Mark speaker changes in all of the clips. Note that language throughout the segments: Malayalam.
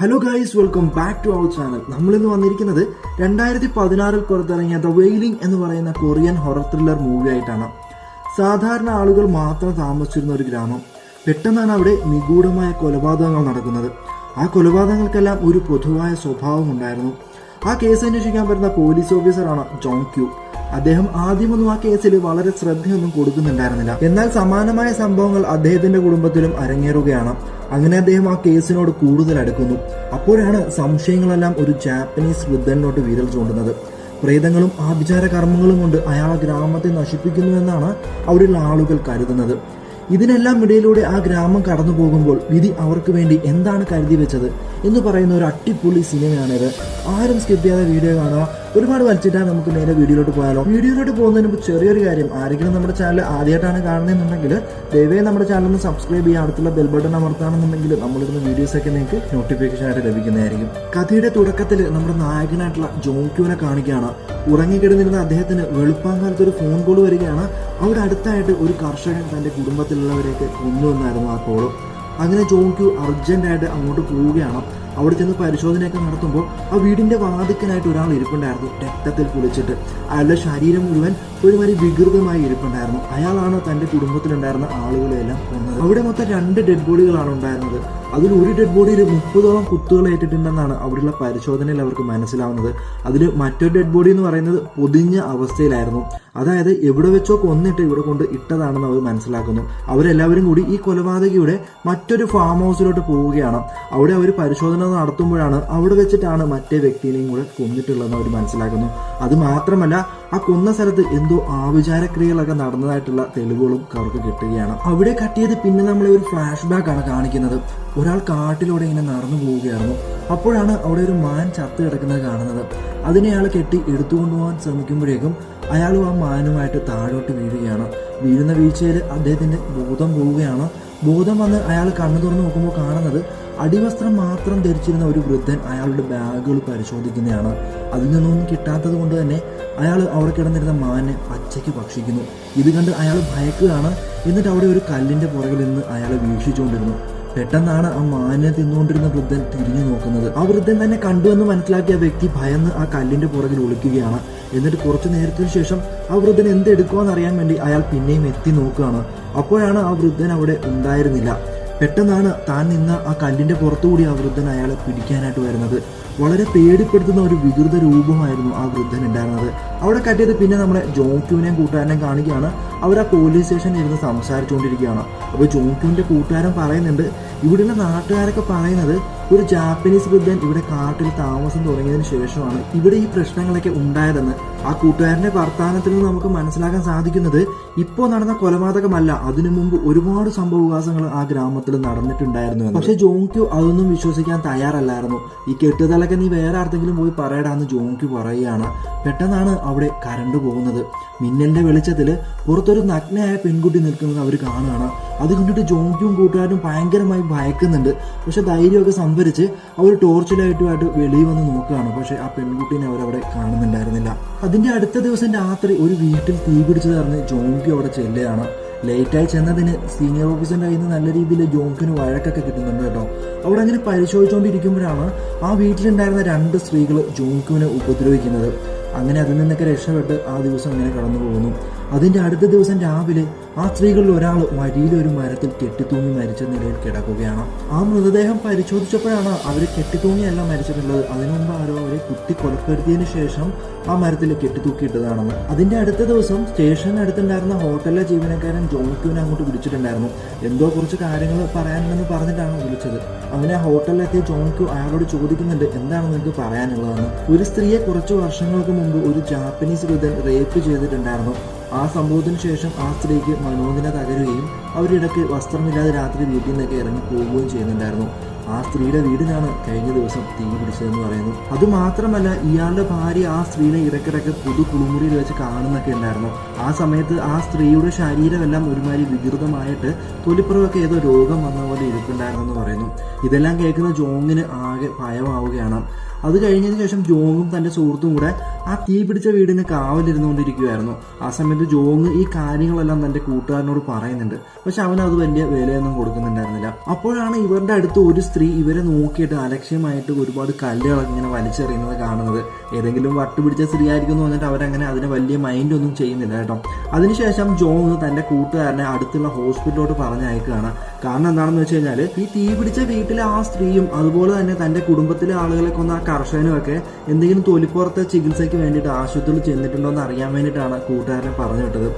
Speaker 1: hello guys welcome back to our channel നമ്മളിന്ന് വന്നിരിക്കുന്നത് രണ്ടായിരത്തി പതിനാറിൽ പുറത്തിറങ്ങിയ ദ വെയിലിംഗ് എന്ന് പറയുന്ന കൊറിയൻ ഹൊറർ ത്രില്ലർ മൂവിയായിട്ടാണ് സാധാരണ ആളുകൾ മാത്രം താമസിച്ചിരുന്ന ഒരു ഗ്രാമം പെട്ടെന്നാണ് അവിടെ നിഗൂഢമായ കൊലപാതകങ്ങൾ നടക്കുന്നത് ആ കൊലപാതകങ്ങൾക്കെല്ലാം ഒരു പൊതുവായ സ്വഭാവം ഉണ്ടായിരുന്നു ആ കേസ് അന്വേഷിക്കാൻ വരുന്ന പോലീസ് ഓഫീസറാണ് ജോൺ ക്യൂ അദ്ദേഹം ആദ്യമൊന്നും ആ കേസിൽ വളരെ ശ്രദ്ധയൊന്നും കൊടുക്കുന്നുണ്ടായിരുന്നില്ല എന്നാൽ സമാനമായ സംഭവങ്ങൾ അദ്ദേഹത്തിന്റെ കുടുംബത്തിലും അരങ്ങേറുകയാണ് അങ്ങനെ അദ്ദേഹം ആ കേസിനോട് കൂടുതൽ അടുക്കുന്നു അപ്പോഴാണ് സംശയങ്ങളെല്ലാം ഒരു ജാപ്പനീസ് വൃദ്ധനോട്ട് വിരൽ ചൂണ്ടുന്നത് പ്രേതങ്ങളും ആഭിചാര കർമ്മങ്ങളും കൊണ്ട് അയാൾ ഗ്രാമത്തെ നശിപ്പിക്കുന്നു എന്നാണ് അവിടെയുള്ള ആളുകൾ കരുതുന്നത് ഇതിനെല്ലാം ഇടയിലൂടെ ആ ഗ്രാമം കടന്നു പോകുമ്പോൾ വിധി അവർക്ക് വേണ്ടി എന്താണ് കരുതി വെച്ചത് എന്ന് പറയുന്ന ഒരു അട്ടിപ്പൊളി സിനിമയാണിത് ആരും സ്കിപ്പ് ചെയ്യാതെ വീഡിയോ കാണുക ഒരുപാട് വലിച്ചിട്ടാണ് നമുക്ക് നേരെ വീഡിയോയിലോട്ട് പോയാലോ വീഡിയോയിലോട്ട് പോകുന്നതിന് മുമ്പ് ചെറിയൊരു കാര്യം ആരെങ്കിലും നമ്മുടെ ചാനൽ ആദ്യമായിട്ടാണ് കാണുന്നതെന്നുണ്ടെങ്കിൽ ദയവായി നമ്മുടെ ചാനൽ ഒന്ന് സബ്സ്ക്രൈബ് ചെയ്യുക അടുത്തുള്ള ബെൽ ബട്ടൺ അമർത്താണെന്നുണ്ടെങ്കിൽ വീഡിയോസ് വീഡിയോസൊക്കെ നിങ്ങൾക്ക് നോട്ടിഫിക്കേഷൻ ആയിട്ട് ലഭിക്കുന്നതായിരിക്കും കഥയുടെ തുടക്കത്തിൽ നമ്മുടെ നായകനായിട്ടുള്ള ജോക്യൂനെ കാണിക്കുകയാണ് ഉറങ്ങിക്കിടന്നിരുന്ന അദ്ദേഹത്തിന് വെളുപ്പാങ്കാലത്ത് ഒരു ഫോൺ കോൾ വരികയാണ് അവിടെ അടുത്തായിട്ട് ഒരു കർഷകൻ തൻ്റെ കുടുംബത്തിലുള്ളവരെയൊക്കെ കൊന്നു ആ കോള് അങ്ങനെ ജോൺക്യു അർജൻറ്റായിട്ട് അങ്ങോട്ട് പോവുകയാണ് അവിടെ ചെന്ന് പരിശോധനയൊക്കെ നടത്തുമ്പോൾ ആ വീടിന്റെ വാതിക്കനായിട്ട് ഒരാൾ ഇരിപ്പുണ്ടായിരുന്നു രക്തത്തിൽ കുളിച്ചിട്ട് അയാളുടെ ശരീരം മുഴുവൻ ഒരുമാതിരി വികൃതമായി ഇരിപ്പുണ്ടായിരുന്നു അയാളാണ് തന്റെ കുടുംബത്തിലുണ്ടായിരുന്ന ആളുകളെല്ലാം കൊന്നത് അവിടെ മൊത്തം രണ്ട് ഡെഡ് ബോഡികളാണ് ഉണ്ടായിരുന്നത് അതിൽ ഒരു ഡെഡ് ബോഡിയിൽ മുപ്പതോളം കുത്തുകൾ ഏറ്റിട്ടുണ്ടെന്നാണ് അവിടെയുള്ള പരിശോധനയിൽ അവർക്ക് മനസ്സിലാവുന്നത് അതിൽ മറ്റൊരു ഡെഡ് ബോഡി എന്ന് പറയുന്നത് പൊതിഞ്ഞ അവസ്ഥയിലായിരുന്നു അതായത് എവിടെ വെച്ചോ കൊന്നിട്ട് ഇവിടെ കൊണ്ട് ഇട്ടതാണെന്ന് അവർ മനസ്സിലാക്കുന്നു അവരെല്ലാവരും കൂടി ഈ കൊലപാതകയുടെ മറ്റൊരു ഫാം ഹൗസിലോട്ട് പോവുകയാണ് അവിടെ അവർ പരിശോധന നടത്തുമ്പോഴാണ് അവിടെ വെച്ചിട്ടാണ് മറ്റേ വ്യക്തിയെയും കൂടെ കൊന്നിട്ടുള്ളതെന്ന് അവർ മനസ്സിലാക്കുന്നു അത് മാത്രമല്ല ആ കൊന്ന സ്ഥലത്ത് എന്തോ ആവിചാരക്രിയകളൊക്കെ നടന്നതായിട്ടുള്ള തെളിവുകളും അവർക്ക് കിട്ടുകയാണ് അവിടെ കട്ടിയത് പിന്നെ നമ്മളെ ഒരു ഫ്ലാഷ് ബാക്ക് ആണ് കാണിക്കുന്നത് ഒരാൾ കാട്ടിലൂടെ ഇങ്ങനെ നടന്നു പോവുകയായിരുന്നു അപ്പോഴാണ് അവിടെ ഒരു മാൻ ചത്ത് കിടക്കുന്നത് കാണുന്നത് അതിനെ അയാൾ കെട്ടി എടുത്തുകൊണ്ടുപോകാൻ ശ്രമിക്കുമ്പോഴേക്കും അയാളും ആ മാനുമായിട്ട് താഴോട്ട് വീഴുകയാണ് വീഴുന്ന വീഴ്ചയിൽ അദ്ദേഹത്തിൻ്റെ ബോധം പോവുകയാണ് ബോധം വന്ന് അയാൾ കണ്ണു തുറന്ന് നോക്കുമ്പോൾ കാണുന്നത് അടിവസ്ത്രം മാത്രം ധരിച്ചിരുന്ന ഒരു വൃദ്ധൻ അയാളുടെ ബാഗുകൾ പരിശോധിക്കുന്നതാണ് അതിൽ നിന്നൊന്നും കിട്ടാത്തത് കൊണ്ട് തന്നെ അയാൾ അവിടെ കിടന്നിരുന്ന മാനെ പച്ചയ്ക്ക് ഭക്ഷിക്കുന്നു ഇത് കണ്ട് അയാൾ ഭയക്കുകയാണ് എന്നിട്ട് അവിടെ ഒരു കല്ലിൻ്റെ പുറകിൽ നിന്ന് അയാൾ വീക്ഷിച്ചുകൊണ്ടിരുന്നു പെട്ടെന്നാണ് ആ മാനിനെ തിന്നുകൊണ്ടിരുന്ന വൃദ്ധൻ തിരിഞ്ഞു നോക്കുന്നത് ആ വൃദ്ധൻ തന്നെ കണ്ടുവെന്ന് മനസ്സിലാക്കിയ വ്യക്തി ഭയന്ന് ആ കല്ലിന്റെ പുറകിൽ ഒളിക്കുകയാണ് എന്നിട്ട് കുറച്ചു നേരത്തിന് ശേഷം ആ വൃദ്ധൻ എന്തെടുക്കുമെന്ന് അറിയാൻ വേണ്ടി അയാൾ പിന്നെയും എത്തി നോക്കുകയാണ് അപ്പോഴാണ് ആ വൃദ്ധൻ അവിടെ ഉണ്ടായിരുന്നില്ല പെട്ടെന്നാണ് താൻ നിന്ന ആ കല്ലിൻ്റെ പുറത്തുകൂടി ആ വൃദ്ധൻ അയാളെ പിടിക്കാനായിട്ട് വരുന്നത് വളരെ പേടിപ്പെടുത്തുന്ന ഒരു വികൃത രൂപമായിരുന്നു ആ വൃദ്ധൻ ഉണ്ടായിരുന്നത് അവിടെ കട്ടിയത് പിന്നെ നമ്മുടെ ജോൺക്യൂവിനെയും കൂട്ടുകാരനെയും കാണിക്കുകയാണ് അവർ ആ പോലീസ് സ്റ്റേഷനിൽ ഇരുന്ന് സംസാരിച്ചുകൊണ്ടിരിക്കുകയാണ് അപ്പോൾ ജോൺക്യൂവിൻ്റെ കൂട്ടുകാരൻ പറയുന്നുണ്ട് ഇവിടെയുള്ള നാട്ടുകാരൊക്കെ പറയുന്നത് ഒരു ജാപ്പനീസ് വൃദ്ധൻ ഇവിടെ കാട്ടിൽ താമസം തുടങ്ങിയതിന് ശേഷമാണ് ഇവിടെ ഈ പ്രശ്നങ്ങളൊക്കെ ഉണ്ടായതെന്ന് ആ കൂട്ടുകാരന്റെ വർത്താനത്തിൽ നിന്ന് നമുക്ക് മനസ്സിലാക്കാൻ സാധിക്കുന്നത് ഇപ്പോൾ നടന്ന കൊലപാതകമല്ല അതിനു മുമ്പ് ഒരുപാട് സംഭവവികാസങ്ങൾ ആ ഗ്രാമത്തിൽ നടന്നിട്ടുണ്ടായിരുന്നു പക്ഷെ ജോങ്ക്യു അതൊന്നും വിശ്വസിക്കാൻ തയ്യാറല്ലായിരുന്നു ഈ കെട്ടുതലൊക്കെ നീ വേറെ ആർക്കെങ്കിലും പോയി പറയടാന്ന് ജോങ്ക്യു പറയുകയാണ് പെട്ടെന്നാണ് അവിടെ കരണ്ട് പോകുന്നത് മിന്നലിന്റെ വെളിച്ചത്തിൽ പുറത്തൊരു നഗ്നയായ പെൺകുട്ടി നിൽക്കുന്നത് അവർ കാണുകയാണ് അത് കണ്ടിട്ട് ജോങ്ക്യും കൂട്ടുകാരും ഭയങ്കരമായി ഭയക്കുന്നുണ്ട് പക്ഷെ ധൈര്യമൊക്കെ സംഭരിച്ച് അവർ ടോർച്ച് ലൈറ്റുമായിട്ട് വെളിയിൽ വന്ന് നോക്കുകയാണ് പക്ഷെ ആ പെൺകുട്ടീനെ അവരവിടെ കാണുന്നുണ്ടായിരുന്നില്ല അത് അതിൻ്റെ അടുത്ത ദിവസം രാത്രി ഒരു വീട്ടിൽ തീ പിടിച്ചു അറിഞ്ഞ് ജോംബി അവിടെ ചെല്ലുകയാണ് ലേറ്റായി ചെന്നതിന് സീനിയർ ഓഫീസറിൻ്റെ കയ്യിൽ നിന്ന് നല്ല രീതിയിൽ ജോങ്കിന് വഴക്കൊക്കെ കിട്ടുന്നുണ്ട് കേട്ടോ അവിടെ അങ്ങനെ പരിശോധിച്ചുകൊണ്ടിരിക്കുമ്പോഴാണ് ആ വീട്ടിലുണ്ടായിരുന്ന രണ്ട് സ്ത്രീകൾ ജോംകുവിനെ ഉപദ്രവിക്കുന്നത് അങ്ങനെ അതിൽ നിന്നൊക്കെ രക്ഷപ്പെട്ട് ആ ദിവസം അങ്ങനെ കടന്നു പോകുന്നു അതിന്റെ അടുത്ത ദിവസം രാവിലെ ആ സ്ത്രീകളിൽ ഒരാൾ വരിയിലെ ഒരു മരത്തിൽ കെട്ടിത്തൂങ്ങി മരിച്ച നിലയിൽ കിടക്കുകയാണ് ആ മൃതദേഹം പരിശോധിച്ചപ്പോഴാണ് അവർ കെട്ടിത്തൂങ്ങിയല്ല മരിച്ചിട്ടുള്ളത് അതിനു ആരോ അവരെ കുത്തി കൊലപ്പെടുത്തിയതിന് ശേഷം ആ മരത്തിൽ കെട്ടിത്തൂക്കിയിട്ടതാണെന്ന് അതിന്റെ അടുത്ത ദിവസം അടുത്തുണ്ടായിരുന്ന ഹോട്ടലിലെ ജീവനക്കാരൻ ജോണിക്കുവിനെ അങ്ങോട്ട് വിളിച്ചിട്ടുണ്ടായിരുന്നു എന്തോ കുറച്ച് കാര്യങ്ങൾ പറയാനുണ്ടെന്ന് പറഞ്ഞിട്ടാണ് വിളിച്ചത് അവനെ ഹോട്ടലിലെത്തിയ ജോണിക്കു അയാളോട് ചോദിക്കുന്നുണ്ട് എന്താണ് നിനക്ക് പറയാനുള്ളതെന്ന് ഒരു സ്ത്രീയെ കുറച്ച് വർഷങ്ങൾക്ക് മുമ്പ് ഒരു ജാപ്പനീസ് വൃദ്ധൻ റേപ്പ് ചെയ്തിട്ടുണ്ടായിരുന്നു ആ സംഭവത്തിന് ശേഷം ആ സ്ത്രീക്ക് മനോദിനെ തകരുകയും അവരിടയ്ക്ക് വസ്ത്രമില്ലാതെ രാത്രി വീട്ടിൽ നിന്നൊക്കെ ഇറങ്ങി പോവുകയും ചെയ്യുന്നുണ്ടായിരുന്നു ആ സ്ത്രീയുടെ വീടിനാണ് കഴിഞ്ഞ ദിവസം തീ പിടിച്ചതെന്ന് പറയുന്നു അതുമാത്രമല്ല ഇയാളുടെ ഭാര്യ ആ സ്ത്രീനെ ഇടയ്ക്കിടയ്ക്ക് പുതു കുളിമുറിയിൽ വെച്ച് കാണുന്നൊക്കെ ഉണ്ടായിരുന്നു ആ സമയത്ത് ആ സ്ത്രീയുടെ ശരീരമെല്ലാം ഒരുമാതിരി വികൃതമായിട്ട് തൊലിപ്പുറവൊക്കെ ഏതോ രോഗം വന്ന പോലെ ഇരിക്കുന്നുണ്ടായിരുന്നു എന്ന് പറയുന്നു ഇതെല്ലാം കേൾക്കുന്ന ജോങ്ങിന് ആകെ ഭയമാവുകയാണ് അത് കഴിഞ്ഞതിന് ശേഷം ജോങ്ങും തന്റെ സുഹൃത്തും കൂടെ ആ തീ പിടിച്ച വീടിന് കാവലിരുന്നുകൊണ്ടിരിക്കുകയായിരുന്നു ആ സമയത്ത് ജോങ് ഈ കാര്യങ്ങളെല്ലാം തന്റെ കൂട്ടുകാരനോട് പറയുന്നുണ്ട് പക്ഷെ അവൻ അത് വലിയ വിലയൊന്നും കൊടുക്കുന്നുണ്ടായിരുന്നില്ല അപ്പോഴാണ് ഇവരുടെ അടുത്ത് ഒരു സ്ത്രീ ഇവരെ നോക്കിയിട്ട് അലക്ഷ്യമായിട്ട് ഒരുപാട് കല്ലുകളൊക്കെ ഇങ്ങനെ വലിച്ചെറിയുന്നത് കാണുന്നത് ഏതെങ്കിലും വട്ടു പിടിച്ച സ്ത്രീ ആയിരിക്കും എന്ന് പറഞ്ഞിട്ട് അവരങ്ങനെ അതിന് വലിയ മൈൻഡ് ഒന്നും ചെയ്യുന്നില്ല കേട്ടോ അതിനുശേഷം ജോൺ തന്റെ കൂട്ടുകാരനെ അടുത്തുള്ള ഹോസ്പിറ്റലിലോട്ട് പറഞ്ഞയക്കുകയാണ് കാരണം എന്താണെന്ന് വെച്ച് കഴിഞ്ഞാൽ ഈ തീ പിടിച്ച വീട്ടിലെ ആ സ്ത്രീയും അതുപോലെ തന്നെ തന്റെ കുടുംബത്തിലെ ആളുകളെ കൊന്ന ആ കർഷകനും ഒക്കെ എന്തെങ്കിലും തൊലിപ്പുറത്തെ ചികിത്സയ്ക്ക് വേണ്ടിയിട്ട് ആശുപത്രിയിൽ ചെന്നിട്ടുണ്ടോ എന്ന് അറിയാൻ വേണ്ടിയിട്ടാണ് കൂട്ടുകാരനെ പറഞ്ഞു വിട്ടത്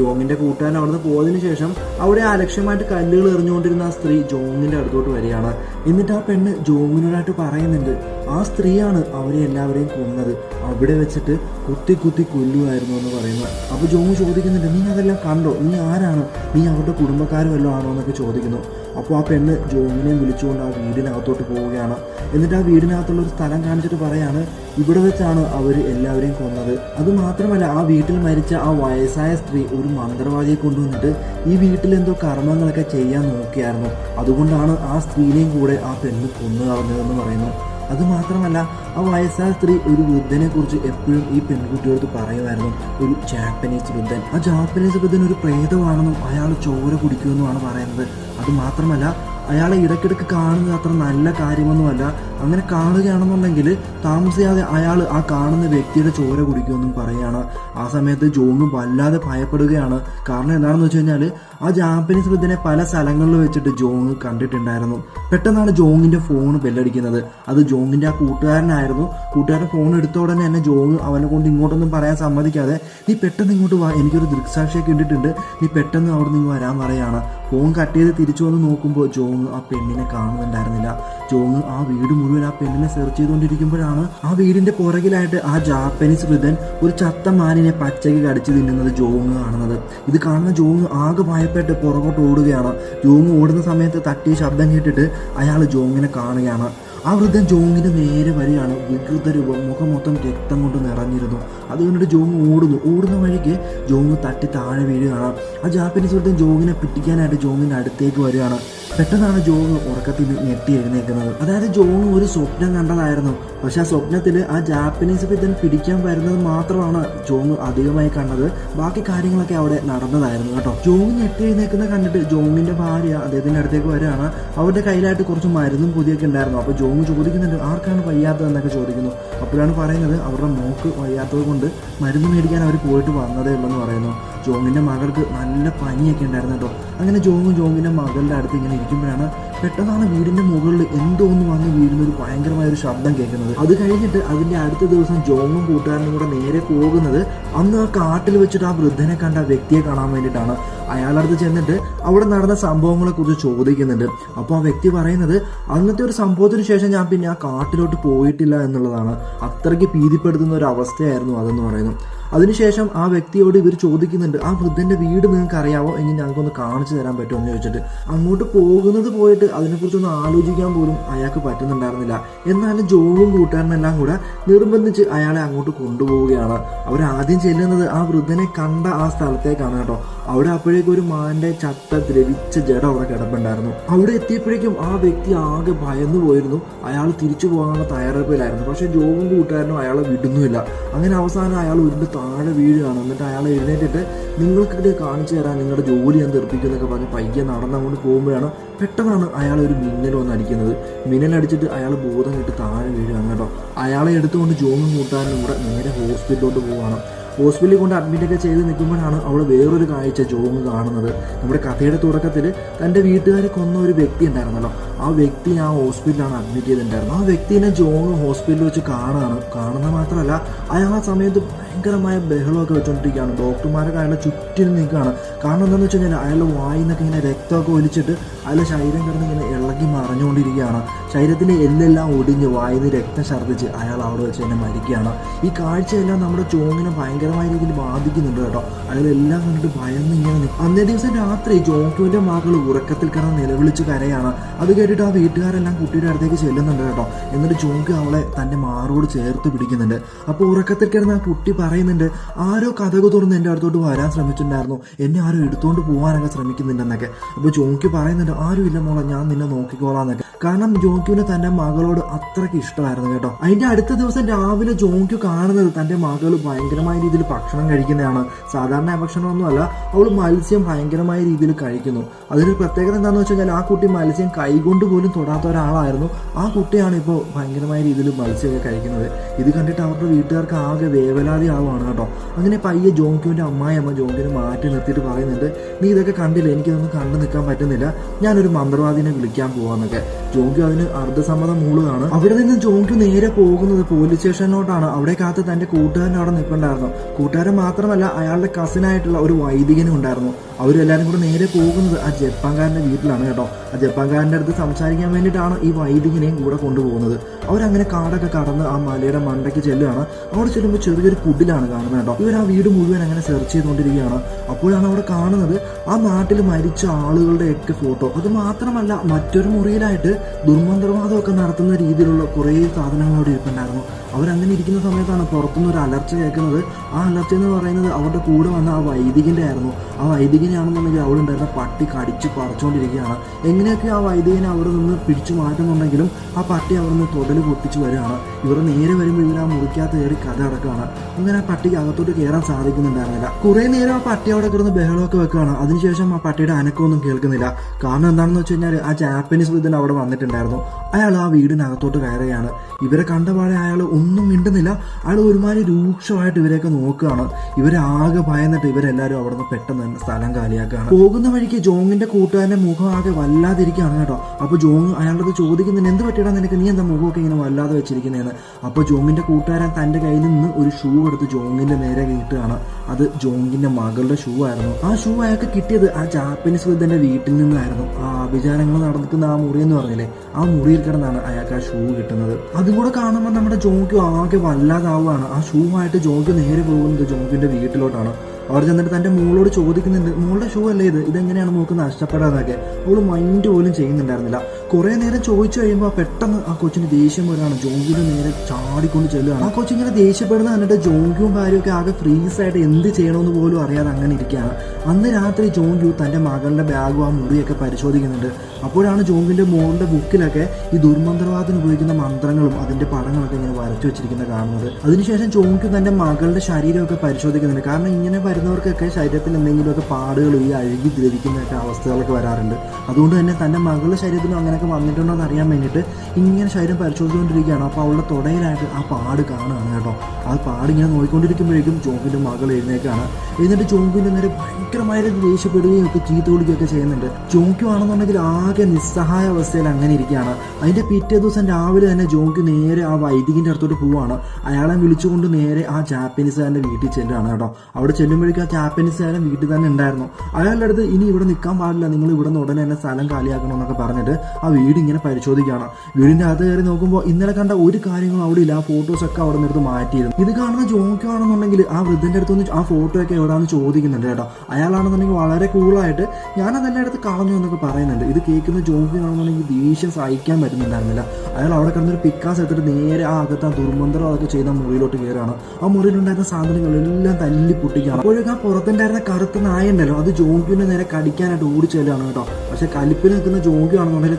Speaker 1: ജോങ്ങിന്റെ കൂട്ടുകാരൻ അവിടുന്ന് പോയതിന് ശേഷം അവിടെ അലക്ഷ്യമായിട്ട് കല്ലുകൾ എറിഞ്ഞുകൊണ്ടിരുന്ന ആ സ്ത്രീ ജോങ്ങിന്റെ അടുത്തോട്ട് വരികയാണ് എന്നിട്ട് ആ പെണ്ണ് ജോങ്ങിനോടായിട്ട് പറയുന്നുണ്ട് ആ സ്ത്രീയാണ് അവരെ എല്ലാവരെയും കൊന്നത് അവിടെ വെച്ചിട്ട് കുത്തി കുത്തി കൊല്ലുമായിരുന്നു എന്ന് പറയുന്നു അപ്പോൾ ജോങ് ചോദിക്കുന്നുണ്ട് നീ അതെല്ലാം കണ്ടോ നീ ആരാണ് നീ അവരുടെ കുടുംബക്കാരും വല്ലതും ആണോ എന്നൊക്കെ ചോദിക്കുന്നു അപ്പോൾ ആ പെണ്ണ് ജോമിനെ വിളിച്ചുകൊണ്ട് ആ വീടിനകത്തോട്ട് പോവുകയാണ് എന്നിട്ട് ആ വീടിനകത്തുള്ള ഒരു സ്ഥലം കാണിച്ചിട്ട് പറയാണ് ഇവിടെ വെച്ചാണ് അവർ എല്ലാവരെയും കൊന്നത് അതുമാത്രമല്ല ആ വീട്ടിൽ മരിച്ച ആ വയസ്സായ സ്ത്രീ ഒരു മന്ത്രവാദിയെ കൊണ്ടുവന്നിട്ട് ഈ വീട്ടിൽ എന്തോ കർമ്മങ്ങളൊക്കെ ചെയ്യാൻ നോക്കിയായിരുന്നു അതുകൊണ്ടാണ് ആ സ്ത്രീനെയും കൂടെ ആ പെണ്ണ് കൊന്നു കളഞ്ഞതെന്ന് പറയുന്നു അതുമാത്രമല്ല ആ വയസ്സായ സ്ത്രീ ഒരു വൃദ്ധനെ കുറിച്ച് എപ്പോഴും ഈ പെൺകുട്ടിയോട് പറയുമായിരുന്നു ഒരു ജാപ്പനീസ് വൃദ്ധൻ ആ ജാപ്പനീസ് വൃദ്ധൻ ഒരു പ്രേതമാണെന്നും അയാൾ ചോര കുടിക്കുമെന്നുമാണ് പറയുന്നത് അതുമാത്രമല്ല അയാളെ ഇടയ്ക്കിടയ്ക്ക് കാണുന്നത് അത്ര നല്ല കാര്യമൊന്നുമല്ല അങ്ങനെ കാണുകയാണെന്നുണ്ടെങ്കിൽ താമസിയാതെ അയാൾ ആ കാണുന്ന വ്യക്തിയുടെ ചോര കുടിക്കുമെന്നും പറയുകയാണ് ആ സമയത്ത് ജോങ് വല്ലാതെ ഭയപ്പെടുകയാണ് കാരണം എന്താണെന്ന് വെച്ച് കഴിഞ്ഞാൽ ആ ജാപ്പനീസ് വൃദ്ധനെ പല സ്ഥലങ്ങളിൽ വെച്ചിട്ട് ജോങ് കണ്ടിട്ടുണ്ടായിരുന്നു പെട്ടെന്നാണ് ജോങ്ങിന്റെ ഫോൺ ബെല്ലടിക്കുന്നത് അത് ജോങ്ങിന്റെ ആ കൂട്ടുകാരനായിരുന്നു കൂട്ടുകാരൻ ഫോൺ എടുത്ത ഉടനെ തന്നെ ജോങ് അവനെ കൊണ്ട് ഇങ്ങോട്ടൊന്നും പറയാൻ സമ്മതിക്കാതെ നീ പെട്ടെന്ന് ഇങ്ങോട്ട് വാ എനിക്കൊരു ദൃക്സാക്ഷിയെ കിട്ടിയിട്ടുണ്ട് നീ പെട്ടെന്ന് അവിടെ നിന്ന് വരാൻ പറയാണ് ഫോൺ കട്ട് ചെയ്ത് തിരിച്ചു വന്ന് നോക്കുമ്പോൾ ജോങ് ജോങ് ആ പെണ്ണിനെ കാണുന്നുണ്ടായിരുന്നില്ല ജോങ് ആ വീട് മുഴുവൻ ആ പെണ്ണിനെ സെർച്ച് ചെയ്തുകൊണ്ടിരിക്കുമ്പോഴാണ് ആ വീടിന്റെ പുറകിലായിട്ട് ആ ജാപ്പനീസ് വൃദ്ധൻ ഒരു ചത്ത മാനിനെ പച്ചയ്ക്ക് കടിച്ചു തിന്നുന്നത് ജോങ് കാണുന്നത് ഇത് കാണുന്ന ജോങ് ആകെ ഭയപ്പെട്ട് പുറകോട്ട് ഓടുകയാണ് ജോങ് ഓടുന്ന സമയത്ത് തട്ടിയ ശബ്ദം കേട്ടിട്ട് അയാൾ ജോങ്ങിനെ കാണുകയാണ് ആ വൃദ്ധൻ ജോങ്ങിന്റെ നേരെ വരികയാണ് വികൃത രൂപം മുഖം മൊത്തം രക്തം കൊണ്ട് നിറഞ്ഞിരുന്നു അത് കണ്ടിട്ട് ജോങ് ഓടുന്നു ഓടുന്ന വഴിക്ക് ജോങ് തട്ടി താഴെ വീഴുകയാണ് ആ ജാപ്പനീസ് വൃദ്ധൻ ജോങ്ങിനെ പിടിക്കാനായിട്ട് ജോങ്ങിന്റെ അടുത്തേക്ക് വരികയാണ് പെട്ടെന്നാണ് ജോങ് ഉറക്കത്തിൽ നിന്ന് ഞെട്ടി എഴുന്നേക്കുന്നത് അതായത് ജോങ് ഒരു സ്വപ്നം കണ്ടതായിരുന്നു പക്ഷെ ആ സ്വപ്നത്തിൽ ആ ജാപ്പനീസ് വിധൻ പിടിക്കാൻ വരുന്നത് മാത്രമാണ് ജോങ് അധികമായി കണ്ടത് ബാക്കി കാര്യങ്ങളൊക്കെ അവിടെ നടന്നതായിരുന്നു കേട്ടോ ജോങ് ഞെട്ടി എഴുന്നേക്കുന്ന കണ്ടിട്ട് ജോങ്ങിന്റെ ഭാര്യ അദ്ദേഹത്തിന്റെ അടുത്തേക്ക് വരികയാണ് അവരുടെ കയ്യിലായിട്ട് കുറച്ച് മരുന്നും പുതിയൊക്കെ ഉണ്ടായിരുന്നു അപ്പോൾ ജോങ് ചോദിക്കുന്നുണ്ട് ആർക്കാണ് വയ്യാത്തതെന്നൊക്കെ ചോദിക്കുന്നു അപ്പോഴാണ് പറയുന്നത് അവരുടെ മോക്ക് വയ്യാത്തത് കൊണ്ട് മരുന്ന് മേടിക്കാൻ അവർ പോയിട്ട് വന്നതേ ഉള്ളെന്ന് പറയുന്നു ജോങ്ങിൻ്റെ മകൾക്ക് നല്ല പനിയൊക്കെ ഉണ്ടായിരുന്നു കേട്ടോ അങ്ങനെ ജോങ്ങും ജോങ്ങിൻ്റെ മകളുടെ അടുത്ത് ഇങ്ങനെ ഇരിക്കുമ്പോഴാണ് പെട്ടതാണ് വീടിന്റെ മുകളിൽ എന്തോ ഒന്ന് വന്ന് വീഴുന്ന ഒരു ഭയങ്കരമായ ഒരു ശബ്ദം കേൾക്കുന്നത് അത് കഴിഞ്ഞിട്ട് അതിന്റെ അടുത്ത ദിവസം ജോങ്ങും കൂട്ടുകാരനും കൂടെ നേരെ പോകുന്നത് അന്ന് ആ കാട്ടിൽ വെച്ചിട്ട് ആ വൃദ്ധനെ കണ്ട വ്യക്തിയെ കാണാൻ വേണ്ടിയിട്ടാണ് അയാളടുത്ത് ചെന്നിട്ട് അവിടെ നടന്ന സംഭവങ്ങളെ കുറിച്ച് ചോദിക്കുന്നുണ്ട് അപ്പോൾ ആ വ്യക്തി പറയുന്നത് അന്നത്തെ ഒരു സംഭവത്തിന് ശേഷം ഞാൻ പിന്നെ ആ കാട്ടിലോട്ട് പോയിട്ടില്ല എന്നുള്ളതാണ് അത്രയ്ക്ക് ഭീതിപ്പെടുത്തുന്ന ഒരു അവസ്ഥയായിരുന്നു അതെന്ന് പറയുന്നു അതിനുശേഷം ആ വ്യക്തിയോട് ഇവർ ചോദിക്കുന്നുണ്ട് ആ വൃദ്ധന്റെ വീട് നിങ്ങൾക്ക് അറിയാവോ എങ്കിൽ ഞങ്ങൾക്കൊന്ന് കാണിച്ചു തരാൻ പറ്റുമോ എന്ന് ചോദിച്ചിട്ട് അങ്ങോട്ട് പോകുന്നത് പോയിട്ട് അതിനെക്കുറിച്ചൊന്നും ആലോചിക്കാൻ പോലും അയാൾക്ക് പറ്റുന്നുണ്ടായിരുന്നില്ല എന്നാലും ജോവും കൂട്ടുകാരനെല്ലാം കൂടെ നിർബന്ധിച്ച് അയാളെ അങ്ങോട്ട് കൊണ്ടുപോവുകയാണ് അവരാദ്യം ചെല്ലുന്നത് ആ വൃദ്ധനെ കണ്ട ആ സ്ഥലത്തേക്കാണ് കേട്ടോ അവിടെ അപ്പോഴേക്കും ഒരു മാൻ്റെ ചത്ത ദ്രവിച്ച ജഡം അവിടെ കിടപ്പുണ്ടായിരുന്നു അവിടെ എത്തിയപ്പോഴേക്കും ആ വ്യക്തി ആകെ ഭയന്നു പോയിരുന്നു അയാൾ തിരിച്ചു പോകാനുള്ള തയ്യാറെടുപ്പിലായിരുന്നു പക്ഷേ ജോവും കൂട്ടുകാരനും അയാളെ വിടുന്നുമില്ല അങ്ങനെ അവസാനം അയാൾ ഉരുണ്ട് താഴെ വീഴുകയാണ് എന്നിട്ട് അയാൾ എഴുന്നേറ്റിട്ട് നിങ്ങൾക്കിടെ കാണിച്ചു തരാൻ നിങ്ങളുടെ ജോലി ഞാൻ തീർപ്പിക്കുന്നൊക്കെ പറഞ്ഞ് പയ്യെ നടന്നുകൊണ്ട് പോകുമ്പോഴാണ് പെട്ടെന്നാണ് അയാൾ ഒരു മിന്നൽ വന്ന് അടിക്കുന്നത് മിന്നലടിച്ചിട്ട് അയാൾ ബോധം കിട്ടി താഴെ വീഴുകയാണ് കേട്ടോ അയാളെ എടുത്തുകൊണ്ട് ജോമി കൂട്ടാനും കൂടെ നേരെ ഹോസ്പിറ്റലിലോട്ട് പോവുകയാണ് ഹോസ്പിറ്റലിൽ കൊണ്ട് അഡ്മിറ്റൊക്കെ ചെയ്ത് നിൽക്കുമ്പോഴാണ് അവൾ വേറൊരു കാഴ്ച ജോങ് കാണുന്നത് നമ്മുടെ കഥയുടെ തുടക്കത്തിൽ തൻ്റെ വീട്ടുകാരെ കൊന്ന ഒരു വ്യക്തി ഉണ്ടായിരുന്നല്ലോ ആ വ്യക്തി ആ ഹോസ്പിറ്റലാണ് അഡ്മിറ്റ് ചെയ്തിട്ടുണ്ടായിരുന്നത് ആ വ്യക്തിനെ ജോങ് ഹോസ്പിറ്റലിൽ വെച്ച് കാണാണ് കാണുന്ന മാത്രമല്ല അയാൾ ആ സമയത്ത് ഭയങ്കരമായ ബഹളമൊക്കെ വെച്ചുകൊണ്ടിരിക്കുകയാണ് ഡോക്ടർമാരൊക്കെ അയാളെ ചുറ്റിനും നിൽക്കുകയാണ് കാരണം എന്താണെന്ന് വെച്ച് കഴിഞ്ഞാൽ അയാളുടെ വായിൽ നിന്നൊക്കെ ഇങ്ങനെ രക്തമൊക്കെ ഒലിച്ചിട്ട് അയാളുടെ ശരീരം കിടന്ന് ഇങ്ങനെ ഇളകി മറഞ്ഞുകൊണ്ടിരിക്കുകയാണ് ശരീരത്തിൻ്റെ എല്ലെല്ലാം ഒടിഞ്ഞ് വായിൽ നിന്ന് രക്തം ഛർദ്ദിച്ച് അയാൾ അവിടെ വെച്ച് തന്നെ മരിക്കുകയാണ് ഈ കാഴ്ചയെല്ലാം നമ്മുടെ ജോങ്ങിനെ ഭയങ്കരമായ രീതിയിൽ ബാധിക്കുന്നുണ്ട് കേട്ടോ അയാളെല്ലാം കണ്ടിട്ട് ഭയന്ന് ഇങ്ങനെ അന്നേ ദിവസം രാത്രി ജോങ്ടുവിൻ്റെ മകൾ ഉറക്കത്തിൽ കിടന്ന് നിലവിളിച്ച് കരയാണ് അത് നേരിട്ട് ആ വീട്ടുകാരെല്ലാം കുട്ടിയുടെ അടുത്തേക്ക് ചെല്ലുന്നുണ്ട് കേട്ടോ എന്നിട്ട് ജോങ്കി അവളെ തന്റെ മാറോട് ചേർത്ത് പിടിക്കുന്നുണ്ട് അപ്പോൾ ഉറക്കത്തിൽ കിടന്ന് ആ കുട്ടി പറയുന്നുണ്ട് ആരോ കഥക് തുറന്ന് എൻ്റെ അടുത്തോട്ട് വരാൻ ശ്രമിച്ചിട്ടുണ്ടായിരുന്നു എന്നെ ആരോ എടുത്തുകൊണ്ട് പോകാനൊക്കെ ശ്രമിക്കുന്നുണ്ടെന്നൊക്കെ അപ്പോൾ ജോങ്കി പറയുന്നുണ്ട് ആരും ഇല്ല മോളെ ഞാൻ നിന്നെ നോക്കിക്കോളാം എന്നൊക്കെ കാരണം ജോങ്ക്യുവിനെ തന്റെ മകളോട് അത്രയ്ക്ക് ഇഷ്ടമായിരുന്നു കേട്ടോ അതിന്റെ അടുത്ത ദിവസം രാവിലെ ജോങ്ക്യു കാണുന്നത് തന്റെ മകൾ ഭയങ്കരമായ രീതിയിൽ ഭക്ഷണം കഴിക്കുന്നതാണ് സാധാരണ ഭക്ഷണമൊന്നുമല്ല അവൾ മത്സ്യം ഭയങ്കരമായ രീതിയിൽ കഴിക്കുന്നു അതിന് പ്രത്യേകത എന്താണെന്ന് വെച്ച് കഴിഞ്ഞാൽ ആ കുട്ടി മത്സ്യം കൈകൊണ്ട് പോലും തൊടാത്ത ഒരാളായിരുന്നു ആ കുട്ടിയാണ് ഇപ്പോൾ ഭയങ്കരമായ രീതിയിൽ മത്സ്യമൊക്കെ കഴിക്കുന്നത് ഇത് കണ്ടിട്ട് അവരുടെ വീട്ടുകാർക്ക് ആകെ വേവലാതി ആവുകയാണ് കേട്ടോ അങ്ങനെ പയ്യെ ജോങ്ക്യുവിൻ്റെ അമ്മായിയമ്മ ജോങ്ക്യുവിനെ മാറ്റി നിർത്തിയിട്ട് പറയുന്നുണ്ട് നീ ഇതൊക്കെ കണ്ടില്ല എനിക്കിതൊന്നും കണ്ടു നിൽക്കാൻ പറ്റുന്നില്ല ഞാനൊരു മന്ത്രവാദിനെ വിളിക്കാൻ പോവാന്നൊക്കെ ജോങ്കു അതിന് അർദ്ധസമ്മതം മൂളുകയാണ് അവിടെ നിന്ന് ജോങ്കു നേരെ പോകുന്നത് പോലീസ് സ്റ്റേഷനിലോട്ടാണ് അവിടെ കാത്ത് തന്റെ കൂട്ടുകാരൻ അവിടെ നിൽപ്പുണ്ടായിരുന്നു കൂട്ടുകാരൻ മാത്രമല്ല അയാളുടെ കസിനായിട്ടുള്ള ഒരു വൈദികനും ഉണ്ടായിരുന്നു അവരെല്ലാവരും കൂടെ നേരെ പോകുന്നത് ആ ജപ്പാൻകാരന്റെ വീട്ടിലാണ് കേട്ടോ ആ ജപ്പാൻകാരന്റെ അടുത്ത് സംസാരിക്കാൻ വേണ്ടിയിട്ടാണ് ഈ വൈദികനെയും കൂടെ കൊണ്ടുപോകുന്നത് അവരങ്ങനെ കാടൊക്കെ കടന്ന് ആ മലയുടെ മണ്ടയ്ക്ക് ചെല്ലുകയാണ് അവിടെ ചെല്ലുമ്പോൾ ചെറിയൊരു കുടിലാണ് കാണുന്നത് കേട്ടോ ഇവർ ആ വീട് മുഴുവൻ അങ്ങനെ സെർച്ച് ചെയ്തുകൊണ്ടിരിക്കുകയാണ് അപ്പോഴാണ് അവിടെ കാണുന്നത് ആ നാട്ടിൽ മരിച്ച ആളുകളുടെ ഒക്കെ ഫോട്ടോ അത് മാത്രമല്ല മറ്റൊരു മുറിയിലായിട്ട് ദുർമന്ത്രവാദമൊക്കെ നടത്തുന്ന രീതിയിലുള്ള കുറേ സാധനങ്ങൾ അവിടെ ഇരിപ്പുണ്ടായിരുന്നു അവരങ്ങനെ ഇരിക്കുന്ന സമയത്താണ് പുറത്തുനിന്ന് ഒരു അലർച്ച കേൾക്കുന്നത് ആ അലർച്ച എന്ന് പറയുന്നത് അവരുടെ കൂടെ വന്ന ആ വൈദികൻ്റെ ആയിരുന്നു ആ വൈദികനാണെന്നുണ്ടെങ്കിൽ അവിടെ ഉണ്ടായിരുന്ന പട്ടി കടിച്ച് പറിച്ചുകൊണ്ടിരിക്കുകയാണ് എങ്ങനെയൊക്കെ ആ വൈദികനെ അവിടെ നിന്ന് പിടിച്ചു മാറ്റുന്നുണ്ടെങ്കിലും ആ പട്ടി അവിടെ നിന്ന് തൊടൽ പൊട്ടിച്ച് വരികയാണ് ഇവർ നേരെ വരുമ്പോൾ ഇവർ ആ മുറിക്കാത്ത കയറി കഥ അടക്കുകയാണ് അങ്ങനെ ആ പട്ടിക്ക് അകത്തോട്ട് കയറാൻ സാധിക്കുന്നുണ്ടായിരുന്നില്ല കുറേ നേരം ആ പട്ടി അവിടെ കിടന്ന് ബഹളമൊക്കെ വെക്കുകയാണ് അതിനുശേഷം ആ പട്ടിയുടെ അനക്കമൊന്നും കേൾക്കുന്നില്ല കാരണം എന്താണെന്ന് വെച്ച് കഴിഞ്ഞാൽ ആ ജാപ്പനീസ് വൃദ്ധൻ അവിടെ വന്നിട്ടുണ്ടായിരുന്നു അയാൾ ആ വീടിനകത്തോട്ട് കയറുകയാണ് ഇവരെ കണ്ടപാടെ അയാൾ ഒന്നും മിണ്ടുന്നില്ല അയാൾ ഒരുമാതിരി രൂക്ഷമായിട്ട് ഇവരെയൊക്കെ നോക്കുകയാണ് ഇവരാകെ ഭയന്നിട്ട് ഇവരെല്ലാവരും അവിടെ നിന്ന് പെട്ടെന്ന് തന്നെ സ്ഥലം കാലിയാക്കുകയാണ് പോകുന്ന വഴിക്ക് ജോങ്ങിന്റെ കൂട്ടുകാരന്റെ മുഖം ആകെ വല്ലാതിരിക്കുകയാണ് കേട്ടോ അപ്പോൾ ജോങ് അയാളുടെ ചോദിക്കുന്നുണ്ട് എന്ത് പറ്റിയാണ് നിനക്ക് നീ എന്താ മുഖമൊക്കെ ഇങ്ങനെ വല്ലാതെ വെച്ചിരിക്കുന്നതെന്ന് അപ്പോൾ ജോങ്ങിന്റെ കൂട്ടുകാരൻ തന്റെ കയ്യിൽ നിന്ന് ഒരു ഷൂ എടുത്ത് ജോങ്ങിന്റെ നേരെ വീട്ടുകയാണ് അത് ജോങ്കിന്റെ മകളുടെ ഷൂ ആയിരുന്നു ആ ഷൂ അയാൾക്ക് കിട്ടിയത് ആ ജാപ്പനീസ് വൃദ്ധന്റെ വീട്ടിൽ നിന്നായിരുന്നു ആ അഭിചാരങ്ങൾ നടന്നിരിക്കുന്ന ആ മുറി എന്ന് പറഞ്ഞില്ലേ ആ മുറിയിൽ കിടന്നാണ് അയാൾക്ക് ആ ഷൂ കിട്ടുന്നത് അതും കൂടെ കാണുമ്പോൾ നമ്മുടെ ജോങ്കി ആകെ വല്ലാതാവുകയാണ് ആ ഷൂ ആയിട്ട് ജോങ്കി നേരെ പോകുന്നത് ജോങ്കിന്റെ വീട്ടിലോട്ടാണ് അവർ ചെന്നിട്ട് തന്റെ മോളോട് ചോദിക്കുന്നുണ്ട് മോളുടെ ഷൂ അല്ലേ ഇത് ഇതെങ്ങനെയാണ് നോക്ക് നഷ്ടപ്പെടാതൊക്കെ അവള് മൈൻഡ് പോലും ചെയ്യുന്നുണ്ടായിരുന്നില്ല കുറേ നേരം ചോദിച്ചു കഴിയുമ്പോൾ പെട്ടെന്ന് ആ കൊച്ചിന് ദേഷ്യം വരാണ് ജോങ്കിന്റെ നേരെ ചാടിക്കൊണ്ട് ചെല്ലുകയാണ് ആ കൊച്ചു ഇങ്ങനെ ദേഷ്യപ്പെടുന്ന കണ്ടിട്ട് ജോങ്കിയും ഒക്കെ ആകെ ഫ്രീസായിട്ട് എന്ത് ചെയ്യണമെന്ന് പോലും അറിയാതെ അങ്ങനെ ഇരിക്കുകയാണ് അന്ന് രാത്രി ജോങ്കു തന്റെ മകളുടെ ബാഗും ആ മുറിയൊക്കെ പരിശോധിക്കുന്നുണ്ട് അപ്പോഴാണ് ജോങ്കിന്റെ മോളുടെ ബുക്കിലൊക്കെ ഈ ദുർമന്ത്രവാദത്തിന് ഉപയോഗിക്കുന്ന മന്ത്രങ്ങളും അതിന്റെ പടങ്ങളൊക്കെ ഇങ്ങനെ വരച്ചു വെച്ചിരിക്കുന്നത് കാണുന്നത് അതിനുശേഷം ജോങ്കു തൻ്റെ മകളുടെ ശരീരമൊക്കെ പരിശോധിക്കുന്നുണ്ട് കാരണം ഇങ്ങനെ വരുന്നവർക്കൊക്കെ ശരീരത്തിൽ എന്തെങ്കിലുമൊക്കെ പാടുകൾ ഈ അഴുകി ദ്രവിക്കുന്നൊക്കെ അവസ്ഥകളൊക്കെ വരാറുണ്ട് അതുകൊണ്ട് തന്നെ തന്റെ മകളുടെ ശരീരത്തിനും അങ്ങനെ അങ്ങനെയൊക്കെ വന്നിട്ടുണ്ടോ എന്ന് അറിയാൻ വേണ്ടിയിട്ട് ഇങ്ങനെ ശരീരം പരിശോധിച്ചുകൊണ്ടിരിക്കുകയാണ് അപ്പോൾ അവളുടെ തുടയിലായിട്ട് ആ പാട് കാണുകയാണ് കേട്ടോ ആ പാട് ഇങ്ങനെ നോക്കിക്കൊണ്ടിരിക്കുമ്പോഴേക്കും ചോമ്പിൻ്റെ മകൾ എഴുന്നേക്കാണ് എന്നിട്ട് ചോമ്പിൻ്റെ നേരെ ഭയങ്കരമായിട്ട് ദേഷ്യപ്പെടുകയും ഒക്കെ ചീത്ത വിളിക്കുകയൊക്കെ ചെയ്യുന്നുണ്ട് ചോക്കുവാണെന്നുണ്ടെങ്കിൽ ആകെ നിസ്സഹായ അവസ്ഥയിൽ അങ്ങനെ ഇരിക്കുകയാണ് അതിൻ്റെ പിറ്റേ ദിവസം രാവിലെ തന്നെ ജോക്ക് നേരെ ആ വൈദികൻ്റെ അടുത്തോട്ട് പോവാണ് അയാളെ വിളിച്ചുകൊണ്ട് നേരെ ആ ജാപ്പനീസുകാരൻ്റെ വീട്ടിൽ ചെല്ലുകയാണ് കേട്ടോ അവിടെ ചെല്ലുമ്പോഴേക്കും ആ ജാപ്പനീസുകാരൻ വീട്ടിൽ തന്നെ ഉണ്ടായിരുന്നു അയാളുടെ അടുത്ത് ഇനി ഇവിടെ നിൽക്കാൻ പാടില്ല നിങ്ങൾ ഇവിടെ നിന്ന് ഉടനെ തന്നെ സ്ഥലം കാലിയാക്കണം എന്നൊക്കെ പറഞ്ഞിട്ട് വീട് ഇങ്ങനെ പരിശോധിക്കുകയാണ് വീടിന്റെ അകത്ത് കയറി നോക്കുമ്പോൾ ഇന്നലെ കണ്ട ഒരു കാര്യങ്ങളും അവിടെ ഇല്ല ആ ഫോട്ടോസ് ഒക്കെ അവിടെ നിന്നെടുത്ത് മാറ്റിയിരുന്നു ഇത് കാണുന്ന ജോക്കുവാണെന്നുണ്ടെങ്കിൽ ആ വൃദ്ധന്റെ അടുത്ത് ആ ഫോട്ടോ ഒക്കെ എവിടെയാണെന്ന് ചോദിക്കുന്നുണ്ട് കേട്ടോ അയാളാണെന്നുണ്ടെങ്കിൽ വളരെ കൂളായിട്ട് ഞാൻ അതെല്ലാം അടുത്ത് കളഞ്ഞു എന്നൊക്കെ പറയുന്നുണ്ട് ഇത് കേൾക്കുന്ന ജോക്കിയാണെന്നുണ്ടെങ്കിൽ ദേഷ്യം സഹിക്കാൻ പറ്റുന്നുണ്ടായിരുന്നില്ല അയാൾ അവിടെ കിടന്നൊരു പിക്കാസ് എടുത്തിട്ട് നേരെ ആ അകത്ത് ആ ദുർമന്ത്രം അതൊക്കെ ചെയ്ത മുറിയിലോട്ട് കയറുകയാണ് ആ മുറിയിലുണ്ടായിരുന്ന സാധനങ്ങളെല്ലാം തല്ലി പൊട്ടിക്കുകയാണ് അപ്പോഴേക്കും ആ പുറത്തുണ്ടായിരുന്ന കറുത്ത നായ ഉണ്ടല്ലോ അത് ജോങ്കിയുടെ നേരെ കടിക്കാനായിട്ട് ഓടിച്ചെല്ലാണ് കേട്ടോ പക്ഷെ കലിപ്പിൽ നിൽക്കുന്ന ജോങ്കി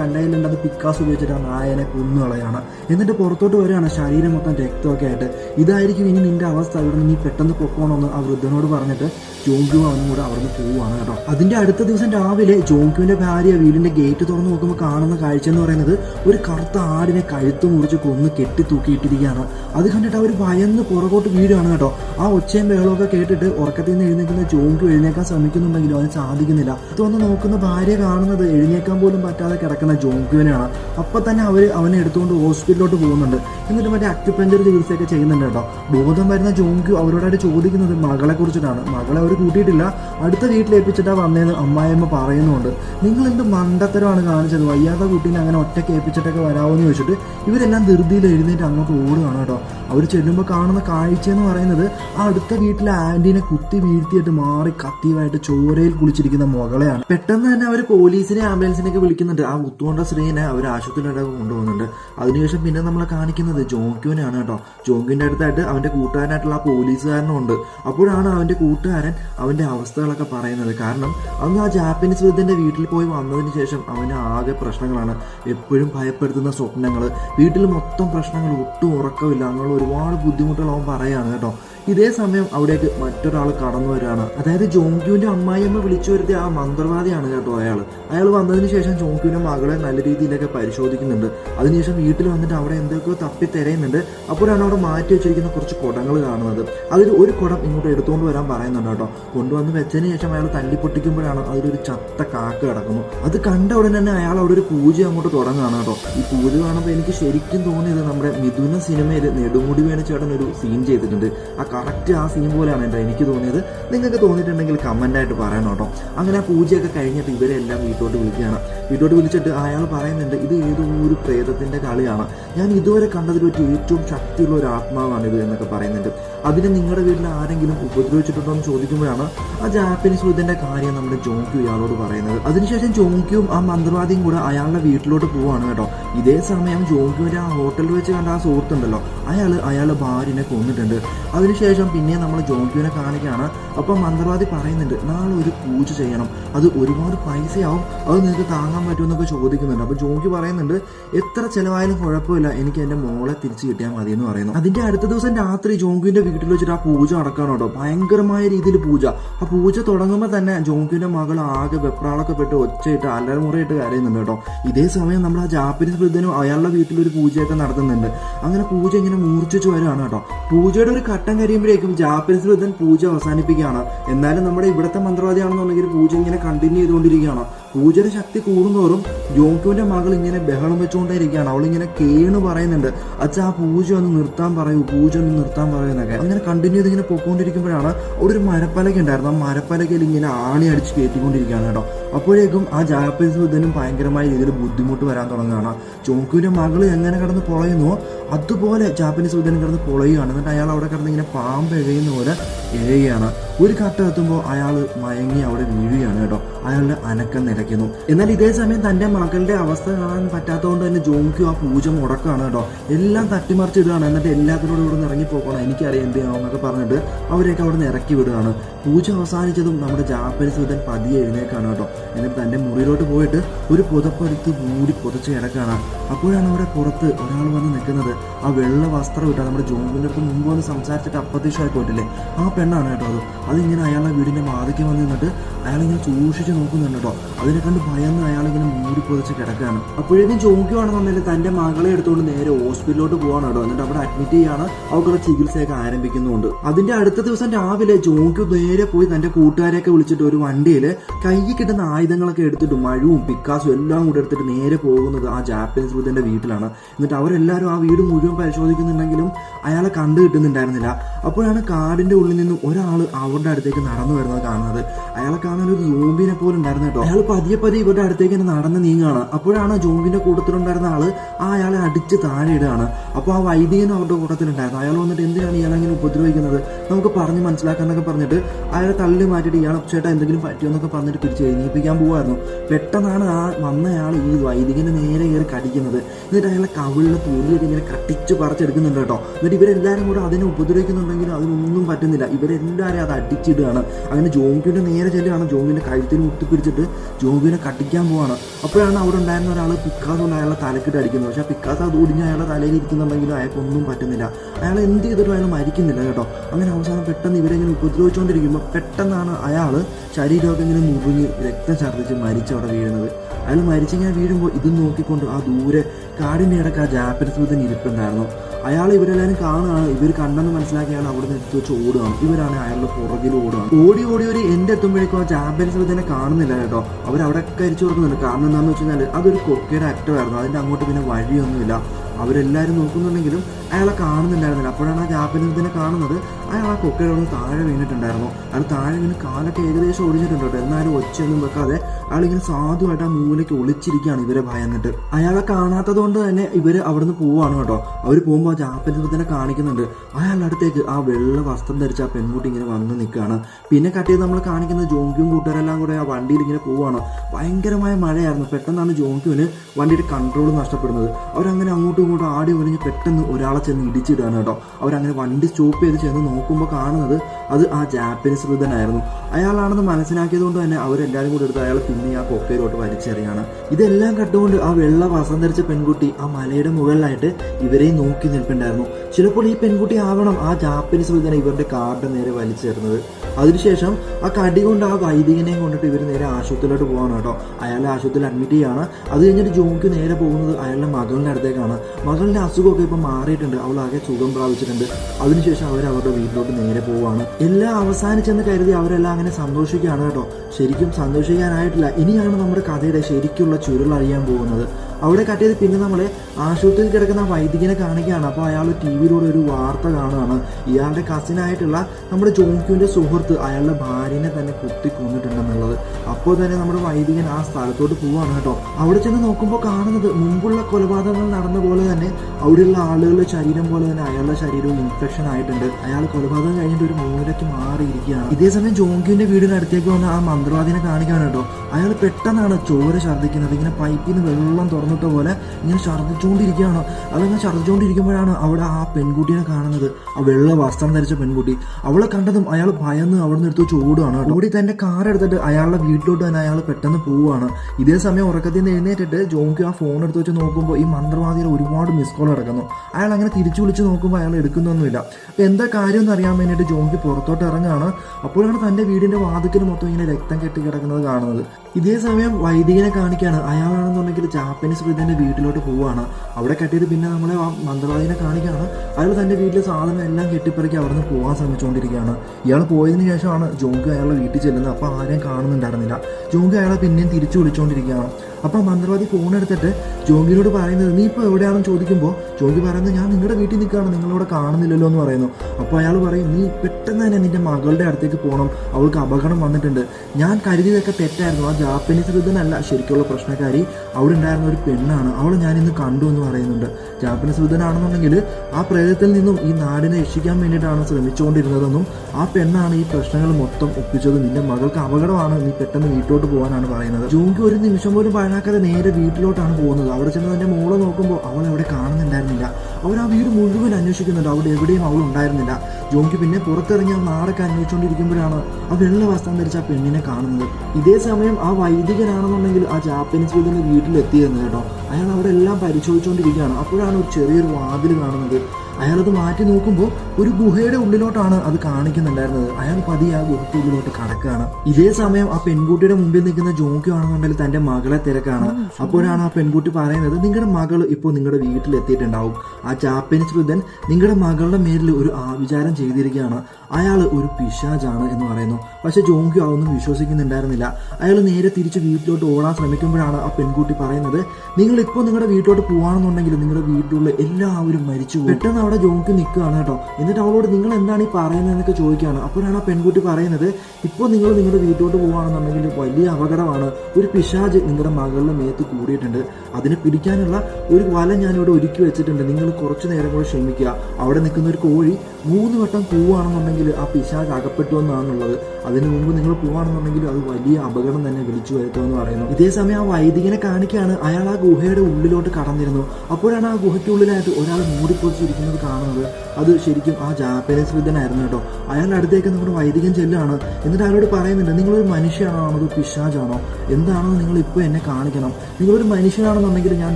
Speaker 1: തന്നെ തണ്ടയിലുണ്ട് പിക്കാസ് ഉപയോഗിച്ചിട്ട് ആ നായനെ കൊന്നു കളയാണ് എന്നിട്ട് പുറത്തോട്ട് വരികയാണ് ശരീരം മൊത്തം രക്തമൊക്കെ ആയിട്ട് ഇതായിരിക്കും ഇനി നിന്റെ അവസ്ഥ അവിടെ നിന്ന് നീ പെട്ടെന്ന് പൊക്കോണമെന്ന് ആ വൃദ്ധനോട് പറഞ്ഞിട്ട് ജോങ്കു അവനും കൂടെ അവിടുന്ന് പോവുകയാണ് കേട്ടോ അതിന്റെ അടുത്ത ദിവസം രാവിലെ ജോങ്കുവിന്റെ ഭാര്യ വീടിന്റെ ഗേറ്റ് തുറന്നു നോക്കുമ്പോൾ കാണുന്ന കാഴ്ച എന്ന് പറയുന്നത് ഒരു കറുത്ത ആടിനെ കഴുത്ത് മുറിച്ച് കൊന്ന് കെട്ടി തൂക്കിയിട്ടിരിക്കുകയാണ് അത് കണ്ടിട്ട് അവർ ഭയന്ന് പുറകോട്ട് വീഴുകയാണ് കേട്ടോ ആ ഒച്ചയും ബഹളമൊക്കെ കേട്ടിട്ട് ഉറക്കത്തിൽ നിന്ന് എഴുന്നേക്കുന്ന ജോങ്കു എഴുന്നേക്കാൻ ശ്രമിക്കുന്നുണ്ടെങ്കിലും അവന് സാധിക്കുന്നില്ല തോന്നുന്നു നോക്കുന്ന ഭാര്യ കാണുന്നത് എഴുന്നേക്കാൻ പോലും പറ്റാതെ കിടക്കുന്ന ജോങ്കുവിനെയാണ് അപ്പോൾ തന്നെ അവർ അവനെ എടുത്തുകൊണ്ട് ഹോസ്പിറ്റലിലോട്ട് പോകുന്നുണ്ട് എന്നിട്ട് മറ്റേ അക്യുപഞ്ചർ ചികിത്സയൊക്കെ ചെയ്യുന്നുണ്ട് കേട്ടോ ബോധം വരുന്ന ജോങ്കു അവരോടായിട്ട് ചോദിക്കുന്നത് മകളെ കുറിച്ചിട്ടാണ് മകളെ അവർ കൂട്ടിയിട്ടില്ല അടുത്ത വീട്ടിലേൽപ്പിച്ചിട്ടാണ് വന്നതെന്ന് അമ്മായിയമ്മ പറയുന്നുണ്ട് നിങ്ങൾ എന്ത് മണ്ടത്തരമാണ് കാണിച്ചത് വയ്യാത്ത കുട്ടീനെ അങ്ങനെ ഒറ്റയ്ക്ക് ഏൽപ്പിച്ചിട്ടൊക്കെ എന്ന് ചോദിച്ചിട്ട് ഇവരെല്ലാം ധൃതിയിൽ എഴുന്നേറ്റ് അങ്ങോട്ട് ഓടുകയാണ് കേട്ടോ അവർ ചെല്ലുമ്പോൾ കാണുന്ന കാഴ്ച എന്ന് പറയുന്നത് ആ അടുത്ത വീട്ടിലെ ആൻറ്റീനെ കുത്തി വീഴ്ത്തിയിട്ട് മാറി കത്തീവായിട്ട് ചോരയിൽ കുളിച്ചിരിക്കുന്ന മകളെയാണ് പെട്ടെന്ന് തന്നെ അവർ പോലീസിനെ ആംബുലൻസിനെയൊക്കെ വിളിക്കുന്നുണ്ട് ആ കുത്തുകൊണ്ട് കൊണ്ട ശ്രീനെ അവർ ആശുപത്രിയിലൊക്കെ കൊണ്ടുപോകുന്നുണ്ട് അതിനുശേഷം പിന്നെ നമ്മൾ കാണിക്കുന്നത് ജോങ്ക്യുവിനാണ് കേട്ടോ ജോങ്ക്യുവിൻ്റെ അടുത്തായിട്ട് അവൻ്റെ കൂട്ടുകാരനായിട്ടുള്ള ആ പോലീസുകാരനും ഉണ്ട് അപ്പോഴാണ് അവൻ്റെ കൂട്ടുകാരൻ അവൻ്റെ അവസ്ഥകളൊക്കെ പറയുന്നത് കാരണം അന്ന് ആ ജാപ്പനീസ് വൃദ്ധൻ്റെ വീട്ടിൽ പോയി വന്നതിന് ശേഷം അവന് ആകെ പ്രശ്നങ്ങളാണ് എപ്പോഴും ഭയപ്പെടുത്തുന്ന സ്വപ്നങ്ങൾ വീട്ടിൽ മൊത്തം പ്രശ്നങ്ങൾ ഒട്ടും ഉറക്കമില്ല അങ്ങനെയുള്ള ഒരുപാട് ബുദ്ധിമുട്ടുകൾ അവൻ പറയുകയാണ് കേട്ടോ ഇതേ സമയം അവിടേക്ക് മറ്റൊരാൾ കടന്നു വരികയാണ് അതായത് ജോങ്ക്യുവിന്റെ അമ്മായി എന്ന് വിളിച്ചു വരുത്തിയ ആ മന്ത്രവാദിയാണ് കേട്ടോ അയാൾ അയാൾ വന്നതിന് ശേഷം ജോങ്ക്യുവിന്റെ മകളെ നല്ല രീതിയിലൊക്കെ പരിശോധിക്കുന്നുണ്ട് അതിനുശേഷം വീട്ടിൽ വന്നിട്ട് അവിടെ എന്തൊക്കെയോ തപ്പി തിരയുന്നുണ്ട് അപ്പോഴാണ് അവിടെ മാറ്റി വെച്ചിരിക്കുന്ന കുറച്ച് കുടങ്ങൾ കാണുന്നത് അതിൽ ഒരു കുടം ഇങ്ങോട്ട് എടുത്തുകൊണ്ട് വരാൻ പറയുന്നുണ്ട് കേട്ടോ കൊണ്ടുവന്ന് വെച്ചതിന് ശേഷം അയാൾ പൊട്ടിക്കുമ്പോഴാണ് അതിലൊരു ചത്ത കാക്ക കിടക്കുന്നു അത് കണ്ട ഉടൻ തന്നെ അയാൾ അവിടെ ഒരു പൂജ അങ്ങോട്ട് തുടങ്ങുകയാണ് കേട്ടോ ഈ പൂജ കാണുമ്പോൾ എനിക്ക് ശരിക്കും തോന്നിയത് നമ്മുടെ മിഥുന സിനിമയിൽ നെടുമുടി വേണ ചേട്ടൻ ഒരു സീൻ ചെയ്തിട്ടുണ്ട് ആ കറക്റ്റ് ആ സീൻ പോലെയാണ് കേട്ടോ എനിക്ക് തോന്നിയത് നിങ്ങൾക്ക് തോന്നിയിട്ടുണ്ടെങ്കിൽ കമൻ്റായിട്ട് പറയണം കേട്ടോ അങ്ങനെ ആ പൂജയൊക്കെ കഴിഞ്ഞിട്ട് ഇവരെല്ലാം വീട്ടോട്ട് വിളിക്കുകയാണ് വീട്ടോട്ട് വിളിച്ചിട്ട് അയാൾ പറയുന്നുണ്ട് ഇത് ഏതോ ഒരു പ്രേതത്തിൻ്റെ കളിയാണ് ഞാൻ ഇതുവരെ കണ്ടതിൽ പറ്റി ഏറ്റവും ശക്തിയുള്ള ഒരു ആത്മാവാണ് ഇത് എന്നൊക്കെ പറയുന്നുണ്ട് അതിനെ നിങ്ങളുടെ വീട്ടിൽ ആരെങ്കിലും ഉപദ്രവിച്ചിട്ടുണ്ടോ എന്ന് ചോദിക്കുമ്പോഴാണ് ആ ജാപ്പനീസ് വൃദ്ധൻ്റെ കാര്യം നമ്മുടെ ജോങ്ക്യു ഇയാളോട് പറയുന്നത് അതിനുശേഷം ജോങ്ക്യും ആ മന്ത്രവാദിയും കൂടെ അയാളുടെ വീട്ടിലോട്ട് പോവാണ് കേട്ടോ ഇതേ സമയം ജോങ്ക്യുവിൻ്റെ ആ ഹോട്ടലിൽ വെച്ച് കണ്ട ആ സുഹൃത്തുണ്ടല്ലോ അയാൾ അയാളുടെ ഭാര്യനെ കൊന്നിട്ടുണ്ട് അതിനുശേഷം ശേഷം പിന്നെ നമ്മൾ ജോൺക്യൂനെ കാണിക്കുകയാണ് അപ്പം മന്ത്രവാദി പറയുന്നുണ്ട് നാളെ ഒരു പൂജ ചെയ്യണം അത് ഒരുപാട് പൈസയാവും അത് നിങ്ങൾക്ക് താങ്ങാൻ പറ്റുമെന്നൊക്കെ ചോദിക്കുന്നുണ്ട് അപ്പോൾ ജോൺക്യു പറയുന്നുണ്ട് എത്ര ചിലവായാലും കുഴപ്പമില്ല എനിക്ക് എൻ്റെ മോളെ തിരിച്ചു കിട്ടിയാൽ മതി എന്ന് പറയുന്നു അതിൻ്റെ അടുത്ത ദിവസം രാത്രി ജോൺക്യുവിൻ്റെ വീട്ടിൽ വെച്ചിട്ട് ആ പൂജ നടക്കാണ് കേട്ടോ ഭയങ്കരമായ രീതിയിൽ പൂജ ആ പൂജ തുടങ്ങുമ്പോൾ തന്നെ ജോൺക്യുവിൻ്റെ മകൾ ആകെ വെപ്രാളൊക്കെ പെട്ട് ഒച്ചയിട്ട് അലമുറയിട്ട് കരയുന്നുണ്ട് കേട്ടോ ഇതേ സമയം നമ്മൾ ആ ജാപ്പനീസ് വൃദ്ധനും അയാളുടെ വീട്ടിൽ ഒരു പൂജയൊക്കെ നടത്തുന്നുണ്ട് അങ്ങനെ പൂജ ഇങ്ങനെ മൂർച്ഛിച്ചു വരുവാണ് കേട്ടോ പൂജയുടെ ഒരു ഘട്ടം കരി കഴിയുമ്പോഴേക്കും ജാപ്പനീസ് വൃദ്ധൻ പൂജ അവസാനിപ്പിക്കുകയാണ് എന്നാലും നമ്മുടെ ഇവിടുത്തെ മന്ത്രവാദിയാണെന്നുണ്ടെങ്കിൽ പൂജ ഇങ്ങനെ കണ്ടിന്യൂ ചെയ്തുകൊണ്ടിരിക്കുകയാണ് പൂജയുടെ ശക്തി കൂടുന്തോറും ജോക്കുവിന്റെ മകൾ ഇങ്ങനെ ബഹളം വെച്ചുകൊണ്ടേയിരിക്കുകയാണ് ഇങ്ങനെ കേണ് പറയുന്നുണ്ട് അച്ഛ ആ പൂജ ഒന്ന് നിർത്താൻ പറയൂ പൂജ ഒന്ന് നിർത്താൻ പറയൂ എന്നൊക്കെ അങ്ങനെ കണ്ടിന്യൂ ചെയ്ത് ഇങ്ങനെ പോയിക്കൊണ്ടിരിക്കുമ്പോഴാണ് അവിടെ ഒരു മരപ്പലക ഉണ്ടായിരുന്നു ആ മരപ്പലകയിൽ ഇങ്ങനെ ആണി അടിച്ച് കയറ്റിക്കൊണ്ടിരിക്കുകയാണ് കേട്ടോ അപ്പോഴേക്കും ആ ജാപ്പനീസ് ബുദ്ധനും ഭയങ്കരമായ രീതിയിൽ ബുദ്ധിമുട്ട് വരാൻ തുടങ്ങുകയാണ് ജോക്കുവിന്റെ മകൾ എങ്ങനെ കിടന്ന് പൊളയുന്നു അതുപോലെ ജാപ്പനീസ് ബുദ്ധനും കിടന്ന് പൊളയുകയാണ് എന്നിട്ട് അയാൾ അവിടെ കിടന്ന് ഇങ്ങനെ പാമ്പ് എഴയുന്ന പോലെ എഴുകയാണ് ഒരു ഘട്ടം എത്തുമ്പോൾ അയാൾ മയങ്ങി അവിടെ വീഴുകയാണ് കേട്ടോ അയാളുടെ അനക്കം നിലയ്ക്കുന്നു എന്നാൽ ഇതേ സമയം തന്റെ മകളുടെ അവസ്ഥ കാണാൻ പറ്റാത്തതുകൊണ്ട് തന്നെ ജോമിക്കും ആ പൂജ മുടക്കാണ് കേട്ടോ എല്ലാം തട്ടിമറിച്ചിടുകയാണ് എന്നിട്ട് എല്ലാത്തിനോടും ഇവിടെ നിന്ന് പോകണം എനിക്കറിയാം എന്ത് ചെയ്യണം എന്നൊക്കെ പറഞ്ഞിട്ട് അവരെയൊക്കെ അവിടെ നിന്ന് ഇറക്കി വിടുകയാണ് പൂജ അവസാനിച്ചതും നമ്മുടെ ജാപ്പനീസ് സുതൻ പതിയെ എഴുന്നേക്കാണ് കേട്ടോ എന്നിട്ട് തന്റെ മുറിയിലോട്ട് പോയിട്ട് ഒരു പുതപ്പെടുത്ത് മൂടി പുതച്ച് കിടക്കാണ് അപ്പോഴാണ് അവിടെ പുറത്ത് ഒരാൾ വന്ന് നിൽക്കുന്നത് ആ വെള്ള വസ്ത്രം ഇട്ടാണ് നമ്മുടെ ജോമിൻ്റെ മുമ്പ് വന്ന് സംസാരിച്ചിട്ട് അപ്രതീക്ഷമായി പോയിട്ടില്ലേ ആ പെണ്ണാണ് കേട്ടോ അത് അതിങ്ങനെ അയാളെ വീടിൻ്റെ വാതിക്ക് വന്ന് നിന്നിട്ട് അയാളിങ്ങനെ സൂക്ഷിച്ച് നോക്കുന്നുണ്ട് കേട്ടോ അതിനെ കണ്ട് ഭയന്ന് അയാളിങ്ങനെ പൊതിച്ച് കിടക്കുകയാണ് അപ്പോഴേക്കും ചോദിക്കുകയാണെന്നുണ്ടെങ്കിൽ തൻ്റെ മകളെ എടുത്തുകൊണ്ട് നേരെ ഹോസ്പിറ്റലിലോട്ട് പോവാണ് കേട്ടോ എന്നിട്ട് അവിടെ അഡ്മിറ്റ് ചെയ്യാണ് അവർക്കുള്ള ചികിത്സയൊക്കെ ആരംഭിക്കുന്നുണ്ട് അതിൻ്റെ അടുത്ത ദിവസം രാവിലെ ജോങ്കു നേരെ പോയി തൻ്റെ കൂട്ടുകാരെയൊക്കെ വിളിച്ചിട്ട് ഒരു വണ്ടിയിൽ കൈ കിട്ടുന്ന ആയുധങ്ങളൊക്കെ എടുത്തിട്ട് മഴവും പിക്കാസും എല്ലാം കൂടെ എടുത്തിട്ട് നേരെ പോകുന്നത് ആ ജാപ്പനീസ് വൃദ്ധൻ്റെ വീട്ടിലാണ് എന്നിട്ട് അവരെല്ലാവരും ആ വീട് മുഴുവൻ പരിശോധിക്കുന്നുണ്ടെങ്കിലും അയാളെ കണ്ടു കിട്ടുന്നുണ്ടായിരുന്നില്ല അപ്പോഴാണ് കാടിൻ്റെ ഉള്ളിൽ നിന്ന് ഒരാൾ റോഡിന്റെ അടുത്തേക്ക് നടന്നു വരുന്നത് കാണുന്നത് അയാളെ കാണാൻ ഒരു ജോമ്പിനെ പോലെ ഉണ്ടായിരുന്നു കേട്ടോ അയാൾ പതിയെ പതിയെ ഇവരുടെ അടുത്തേക്ക് തന്നെ നടന്ന് നീങ്ങാണ് അപ്പോഴാണ് ജോമ്പിന്റെ കൂട്ടത്തിലുണ്ടായിരുന്ന ആള് ആ അയാളെ അടിച്ച് താഴെ ഇടുകയാണ് അപ്പോൾ ആ വൈദികനും അവരുടെ കൂട്ടത്തിലുണ്ടായിരുന്നു അയാൾ വന്നിട്ട് എന്തിനാണ് ഇയാളെ ഉപദ്രവിക്കുന്നത് നമുക്ക് പറഞ്ഞ് മനസ്സിലാക്കാന്നൊക്കെ പറഞ്ഞിട്ട് അയാളെ തള്ളി മാറ്റിയിട്ട് ഇയാൾ ഉച്ചയായിട്ട് എന്തെങ്കിലും പറ്റിയോന്നൊക്കെ പറഞ്ഞിട്ട് പിടിച്ച് എഴുന്നേപ്പിക്കാൻ പോകുമായിരുന്നു പെട്ടെന്നാണ് ആ വന്ന അയാൾ ഈ വൈദികനെ നേരെ കയറി കടിക്കുന്നത് എന്നിട്ട് അയാളെ കവിളിലെ തൊലിയൊക്കെ ഇങ്ങനെ കട്ടിച്ച് പറിച്ചെടുക്കുന്നുണ്ട് കേട്ടോ എന്നിട്ട് ഇവരെല്ലാവരും കൂടെ അതിനെ ഉപദ്രവിക്കുന്നുണ്ടെങ്കിലും അതിനൊന്നും പറ്റുന്നില്ല ഇവരെല്ലാവരും അത് കടിച്ചിടുകയാണ് അങ്ങനെ ജോങ്കിയുടെ നേരെ ചെല്ലുകയാണ് ജോങ്കിൻ്റെ കഴുത്തിൽ മുട്ടിപ്പിടിച്ചിട്ട് ജോങ്കുവിനെ കടിക്കാൻ പോവാണ് അപ്പോഴാണ് അവിടെ ഉണ്ടായിരുന്ന ഒരാൾ പിക്കാസ് കൊണ്ട് അയാളെ തലക്കിട്ട് അടിക്കുന്നത് പക്ഷേ പിക്കാസ് അത് ഒടിഞ്ഞ് അയാളുടെ തലയിൽ ഇരിക്കുന്നുണ്ടെങ്കിലും അയാൾക്കൊന്നും പറ്റുന്നില്ല അയാൾ എന്ത് ചെയ്തിട്ടും അയാൾ മരിക്കുന്നില്ല കേട്ടോ അങ്ങനെ അവസാനം പെട്ടെന്ന് ഇവരെ ഇങ്ങനെ ഉപദ്രവിച്ചുകൊണ്ടിരിക്കുമ്പോൾ പെട്ടെന്നാണ് അയാൾ ശരീരമൊക്കെ ഇങ്ങനെ മുറിഞ്ഞ് രക്തം ഛർദ്ദിച്ച് മരിച്ചവിടെ വീഴുന്നത് അയാൾ ഞാൻ വീഴുമ്പോൾ ഇത് നോക്കിക്കൊണ്ട് ആ ദൂരെ കാടിൻ്റെ ഇടക്ക് ആ ജാപ്പനീസ് ബുദ്ധൻ ഇരിപ്പുണ്ടായിരുന്നു അയാൾ ഇവരെല്ലാവരും കാണുകയാണ് ഇവർ കണ്ടെന്ന് മനസ്സിലാക്കിയാണ് അവിടെ നിന്ന് എടുത്തു വെച്ച് ഓടുകയാണ് ഇവരാണ് അയാളുടെ പുറകിൽ ഓടുകയാണ് ഓടി ഓടി ഒരു എൻ്റെ എത്തുമ്പോഴേക്കും ആ ജാബൻസ് ഇതിനെ കാണുന്നില്ല കേട്ടോ അവിടെ കരിച്ചു കൊടുക്കുന്നുണ്ട് കാരണം എന്താണെന്ന് വെച്ച് കഴിഞ്ഞാൽ അതൊരു കൊക്കയുടെ അറ്റമായിരുന്നു അതിൻ്റെ അങ്ങോട്ട് പിന്നെ വഴിയൊന്നുമില്ല അവരെല്ലാവരും നോക്കുന്നുണ്ടെങ്കിലും അയാളെ കാണുന്നുണ്ടായിരുന്നില്ല അപ്പോഴാണ് ആ ജാപ്പനീസ് ഇതിനെ കാണുന്നത് അയാൾ ആ കൊക്കയുടെ ഒന്ന് താഴെ വീണിട്ടുണ്ടായിരുന്നു അയാൾ താഴെ വീണ് കാലൊക്കെ ഏകദേശം ഒടിഞ്ഞിട്ടുണ്ട് കേട്ടോ എന്നാലും ഒച്ചയൊന്നും വെക്കാതെ ആളിങ്ങനെ സാധുവായിട്ട് ആ മൂലയ്ക്ക് ഒളിച്ചിരിക്കുകയാണ് ഇവരെ ഭയന്നിട്ട് അയാളെ കാണാത്തത് കൊണ്ട് തന്നെ ഇവർ അവിടുന്ന് പോവാണ് കേട്ടോ അവർ പോകുമ്പോൾ ആ ജാപ്പനീസ് തന്നെ കാണിക്കുന്നുണ്ട് അയാളുടെ അടുത്തേക്ക് ആ വെള്ള വസ്ത്രം ധരിച്ച ആ പെൺകുട്ടി ഇങ്ങനെ വന്ന് നിൽക്കുകയാണ് പിന്നെ കട്ടിയത് നമ്മൾ കാണിക്കുന്ന ജോങ്കിയും കൂട്ടുകാരെല്ലാം കൂടെ ആ വണ്ടിയിൽ ഇങ്ങനെ പോവാണ് ഭയങ്കരമായ മഴയായിരുന്നു പെട്ടെന്നാണ് ജോങ്കിവിന് വണ്ടിയുടെ കൺട്രോൾ നഷ്ടപ്പെടുന്നത് അവരങ്ങനെ അങ്ങോട്ടും ഇങ്ങോട്ടും ആടി ഒഴിഞ്ഞ് പെട്ടെന്ന് ഒരാളെ ചെന്ന് ഇടിച്ചിടുകയാണ് കേട്ടോ അവരങ്ങനെ വണ്ടി സ്റ്റോപ്പ് ചെയ്ത് ചെന്ന് നോക്കുമ്പോൾ കാണുന്നത് അത് ആ ജാപ്പനീസ് വൃദ്ധനായിരുന്നു അയാളാണെന്ന് മനസ്സിലാക്കിയത് കൊണ്ട് തന്നെ അവരെല്ലാവരും കൂടെ എടുത്ത് അയാൾ പിന്നെ ആ കൊക്കയിലോട്ട് വലിച്ചെറിയാണ് ഇതെല്ലാം കണ്ടുകൊണ്ട് ആ വെള്ള വസം ധരിച്ച പെൺകുട്ടി ആ മലയുടെ മുകളിലായിട്ട് ഇവരെ നോക്കി നിൽപ്പുണ്ടായിരുന്നു ചിലപ്പോൾ ഈ പെൺകുട്ടി ആവണം ആ ജാപ്പനീസ് വൈദ്യനെ ഇവരുടെ കാർഡ് നേരെ വലിച്ചെറിഞ്ഞത് അതിനുശേഷം ആ കടി കൊണ്ട് ആ വൈദികനെയും കൊണ്ടിട്ട് ഇവർ നേരെ ആശുപത്രിയിലോട്ട് പോകാണ് കേട്ടോ അയാളെ ആശുപത്രിയിൽ അഡ്മിറ്റ് ചെയ്യാണ് അത് കഴിഞ്ഞിട്ട് ജോമിക്ക് നേരെ പോകുന്നത് അയാളുടെ മകളുടെ അടുത്തേക്കാണ് മകളുടെ അസുഖമൊക്കെ ഇപ്പം മാറിയിട്ടുണ്ട് അവൾ ആകെ സുഖം പ്രാപിച്ചിട്ടുണ്ട് അതിനുശേഷം അവർ അവരുടെ വീട്ടിലോട്ട് നേരെ പോവാണ് എല്ലാം അവസാനിച്ചെന്ന് കരുതി അവരെല്ലാം അങ്ങനെ സന്തോഷിക്കുകയാണ് കേട്ടോ ശരിക്കും സന്തോഷിക്കാനായിട്ടില്ല ഇനിയാണ് നമ്മുടെ കഥയുടെ ശരിക്കുള്ള ചുരുൾ അറിയാൻ പോകുന്നത് അവിടെ കട്ട് ചെയ്ത് പിന്നെ നമ്മൾ ആശുപത്രിയിൽ കിടക്കുന്ന വൈദികനെ കാണിക്കുകയാണ് അപ്പോൾ അയാൾ ടി വിയിലൂടെ ഒരു വാർത്ത കാണുകയാണ് ഇയാളുടെ കസിനായിട്ടുള്ള നമ്മുടെ ജോൺക്യുവിൻ്റെ സുഹൃത്ത് അയാളുടെ ഭാര്യനെ തന്നെ കുത്തി കൊന്നിട്ടുണ്ടെന്നുള്ളത് അപ്പോൾ തന്നെ നമ്മുടെ വൈദികൻ ആ സ്ഥലത്തോട്ട് പോവാണ് കേട്ടോ അവിടെ ചെന്ന് നോക്കുമ്പോൾ കാണുന്നത് മുമ്പുള്ള കൊലപാതകങ്ങൾ നടന്ന പോലെ തന്നെ അവിടെയുള്ള ആളുകളുടെ ശരീരം പോലെ തന്നെ അയാളുടെ ശരീരവും ഇൻഫെക്ഷൻ ആയിട്ടുണ്ട് അയാൾ കൊലപാതകം കഴിഞ്ഞിട്ട് ഒരു മൂന്നിലേക്ക് മാറിയിരിക്കുകയാണ് ഇതേ സമയം ജോൺക്യുവിൻ്റെ വീടിനടുത്തേക്ക് വന്ന ആ മന്ത്രവാദിനെ കാണിക്കാണ് കേട്ടോ അയാൾ പെട്ടെന്നാണ് ചോര ഛർദ്ദിക്കുന്നത് ഇങ്ങനെ പൈപ്പിൽ നിന്ന് വെള്ളം തുറന്നു കാണാത്ത പോലെ ഇങ്ങനെ ഛർദ്ദിച്ചുകൊണ്ടിരിക്കുകയാണ് അതങ്ങനെ ഛർദ്ദിച്ചുകൊണ്ടിരിക്കുമ്പോഴാണ് അവിടെ ആ പെൺകുട്ടിയെ കാണുന്നത് ആ വെള്ള വസ്ത്രം ധരിച്ച പെൺകുട്ടി അവളെ കണ്ടതും അയാൾ ഭയന്ന് അവിടെ നിന്ന് എടുത്ത് ചൂടുകയാണ് ഓടി തന്റെ കാർ എടുത്തിട്ട് അയാളുടെ വീട്ടിലോട്ട് തന്നെ അയാൾ പെട്ടെന്ന് പോവുകയാണ് ഇതേ സമയം ഉറക്കത്തിൽ നിന്ന് എഴുന്നേറ്റിട്ട് ജോങ്കി ആ ഫോൺ എടുത്ത് വെച്ച് നോക്കുമ്പോൾ ഈ മന്ത്രവാദിയിൽ ഒരുപാട് മിസ് കോൾ നടക്കുന്നു അയാൾ അങ്ങനെ തിരിച്ചു വിളിച്ച് നോക്കുമ്പോൾ അയാൾ എടുക്കുന്നൊന്നുമില്ല അപ്പൊ എന്താ കാര്യം എന്ന് അറിയാൻ വേണ്ടിയിട്ട് ജോങ്കി പുറത്തോട്ട് ഇറങ്ങുകയാണ് അപ്പോഴാണ് തന്റെ വീടിന്റെ വാതിക്കൽ മൊത്തം ഇങ്ങനെ രക്തം കെട്ടി കിടക്കുന്നത് കാണുന്നത് ഇതേ സമയം വൈദികനെ കാണിക്കുകയാണ് അയാളാണെന്നുണ്ടെങ്കിൽ ജാപ്പനീസ് വിചാരിച്ചപ്പോൾ തന്നെ വീട്ടിലോട്ട് പോവുകയാണ് അവിടെ കെട്ടിയിട്ട് പിന്നെ നമ്മളെ മന്ത്രവാദിനെ കാണിക്കുകയാണ് അയാൾ തൻ്റെ വീട്ടിലെ സാധനം എല്ലാം കെട്ടിപ്പറക്കി അവിടെ നിന്ന് പോകാൻ ശ്രമിച്ചുകൊണ്ടിരിക്കുകയാണ് ഇയാൾ പോയതിന് ശേഷമാണ് ജോങ്ക് അയാളുടെ വീട്ടിൽ ചെല്ലുന്നത് അപ്പോൾ ആരെയും കാണുന്നുണ്ടായിരുന്നില്ല ജോങ്ക് അയാളെ പിന്നെയും തിരിച്ചു വിളിച്ചുകൊണ്ടിരിക്കുകയാണ് അപ്പോൾ മന്ത്രവാദി ഫോൺ എടുത്തിട്ട് ജോങ്കിനോട് പറയുന്നത് നീ ഇപ്പൊ എവിടെയാണെന്ന് ചോദിക്കുമ്പോൾ ജോങ്കി പറയുന്നത് ഞാൻ നിങ്ങളുടെ വീട്ടിൽ നിൽക്കുകയാണ് നിങ്ങളിവിടെ കാണുന്നില്ലല്ലോ എന്ന് പറയുന്നു അപ്പോൾ അയാൾ പറയും നീ പെട്ടെന്ന് തന്നെ നിന്റെ മകളുടെ അടുത്തേക്ക് പോകണം അവൾക്ക് അപകടം വന്നിട്ടുണ്ട് ഞാൻ കരുതിയതൊക്കെ തെറ്റായിരുന്നു ആ ജാപ്പനീസ് വൃദ്ധനല്ല ശരിക്കുള്ള പ്രശ്നക്കാരി അവിടെ ഉണ്ടായിരുന്ന ഒരു പെണ്ണാണ് അവളെ ഞാൻ ഇന്ന് കണ്ടു എന്ന് പറയുന്നുണ്ട് ജാപ്പനീസ് വൃദ്ധനാണെന്നുണ്ടെങ്കിൽ ആ പ്രേതത്തിൽ നിന്നും ഈ നാടിനെ രക്ഷിക്കാൻ വേണ്ടിയിട്ടാണ് ശ്രമിച്ചുകൊണ്ടിരുന്നതെന്നും ആ പെണ്ണാണ് ഈ പ്രശ്നങ്ങൾ മൊത്തം ഒപ്പിച്ചത് നിന്റെ മകൾക്ക് അപകടമാണ് നീ പെട്ടെന്ന് വീട്ടോട്ട് പോകാനാണ് പറയുന്നത് ജോങ്കി ഒരു നിമിഷം പോലും കാണാക്കാതെ നേരെ വീട്ടിലോട്ടാണ് പോകുന്നത് അവിടെ ചെന്ന് തന്നെ മോളെ നോക്കുമ്പോൾ അവൾ അവിടെ കാണുന്നുണ്ടായിരുന്നില്ല അവർ ആ വീട് മുഴുവൻ അന്വേഷിക്കുന്നുണ്ട് അവിടെ എവിടെയും അവൾ ഉണ്ടായിരുന്നില്ല ജോങ്ക് പിന്നെ പുറത്തിറങ്ങി ആ നാടൊക്കെ അന്വേഷിച്ചുകൊണ്ടിരിക്കുമ്പോഴാണ് ആ വെള്ള വസ്ത്രം ധരിച്ച ആ പെണ്ണിനെ കാണുന്നത് ഇതേ സമയം ആ വൈദികനാണെന്നുണ്ടെങ്കിൽ ആ ജാപ്പനീസ് വീടിൻ്റെ വീട്ടിലെത്തിയിരുന്നു കേട്ടോ അയാൾ അവിടെ എല്ലാം പരിശോധിച്ചുകൊണ്ടിരിക്കുകയാണ് അപ്പോഴാണ് ഒരു ചെറിയൊരു വാതിൽ കാണുന്നത് അയാളത് മാറ്റി നോക്കുമ്പോൾ ഒരു ഗുഹയുടെ ഉള്ളിലോട്ടാണ് അത് കാണിക്കുന്നുണ്ടായിരുന്നത് അയാൾ പതി ആ ഗുഹത്തിലോട്ട് കടക്കുകയാണ് ഇതേ സമയം ആ പെൺകുട്ടിയുടെ മുമ്പിൽ നിൽക്കുന്ന ജോങ്കി ആണെന്നുണ്ടെങ്കിൽ തന്റെ മകളെ തിരക്കാണ് അപ്പോഴാണ് ആ പെൺകുട്ടി പറയുന്നത് നിങ്ങളുടെ മകൾ ഇപ്പോൾ നിങ്ങളുടെ വീട്ടിലെത്തിയിട്ടുണ്ടാവും ആ ജാപ്പനീസ് വൃദ്ധൻ നിങ്ങളുടെ മകളുടെ മേലിൽ ഒരു ആവിചാരം ചെയ്തിരിക്കുകയാണ് അയാൾ ഒരു പിശാജാണ് എന്ന് പറയുന്നു പക്ഷെ ജോങ്കു അതൊന്നും വിശ്വസിക്കുന്നുണ്ടായിരുന്നില്ല അയാൾ നേരെ തിരിച്ച് വീട്ടിലോട്ട് ഓടാൻ ശ്രമിക്കുമ്പോഴാണ് ആ പെൺകുട്ടി പറയുന്നത് നിങ്ങൾ ഇപ്പോൾ നിങ്ങളുടെ വീട്ടിലോട്ട് പോവാണെന്നുണ്ടെങ്കിൽ നിങ്ങളുടെ വീട്ടിലുള്ള എല്ലാവരും മരിച്ചു പെട്ടെന്ന് അവിടെ ജോങ്കു നിൽക്കുകയാണ് കേട്ടോ എന്നിട്ട് അവളോട് നിങ്ങൾ എന്താണ് ഈ പറയുന്നതെന്നൊക്കെ ചോദിക്കുകയാണ് അപ്പോഴാണ് ആ പെൺകുട്ടി പറയുന്നത് ഇപ്പോൾ നിങ്ങൾ നിങ്ങളുടെ വീട്ടിലോട്ട് പോവുകയാണെന്നുണ്ടെങ്കിൽ വലിയ അപകടമാണ് ഒരു പിശാജ് നിങ്ങളുടെ മകളുടെ മേത്ത് കൂടിയിട്ടുണ്ട് അതിനെ പിടിക്കാനുള്ള ഒരു വല ഞാനിവിടെ ഒരുക്കി വെച്ചിട്ടുണ്ട് നിങ്ങൾ കുറച്ചു നേരം കൂടെ ക്ഷമിക്കുക അവിടെ നിൽക്കുന്ന ഒരു കോഴി മൂന്ന് വട്ടം പോവുകയാണെന്നുണ്ടെങ്കിൽ ആ പിശാജ് അകപ്പെട്ടു എന്നാണുള്ളത് അതിനു മുമ്പ് നിങ്ങൾ പോവുകയാണെന്നുണ്ടെങ്കിൽ അത് വലിയ അപകടം തന്നെ വിളിച്ചു വരുത്തുമെന്ന് പറയുന്നു ഇതേ സമയം ആ വൈദികനെ കാണിക്കുകയാണ് അയാൾ ആ ഗുഹയുടെ ഉള്ളിലോട്ട് കടന്നിരുന്നു അപ്പോഴാണ് ആ ഗുഹയ്ക്കുള്ളിലായിട്ട് ഒരാൾ മൂടിപ്പൊതിച്ചിരിക്കുന്നത് കാണുന്നത് അത് ശരിക്കും ആ ജാപ്പനീസ് വിദ്യനായിരുന്നു കേട്ടോ അയാളുടെ അടുത്തേക്ക് നമ്മുടെ വൈദികൻ ചെല്ലാണ് എന്നിട്ട് അയാളോട് പറയുന്നുണ്ട് നിങ്ങളൊരു മനുഷ്യനാണോ അതോ പിശാജാണോ എന്താണെന്ന് നിങ്ങൾ ഇപ്പോൾ എന്നെ കാണിക്കണം നിങ്ങളൊരു മനുഷ്യനാണെന്നുണ്ടെങ്കിൽ ഞാൻ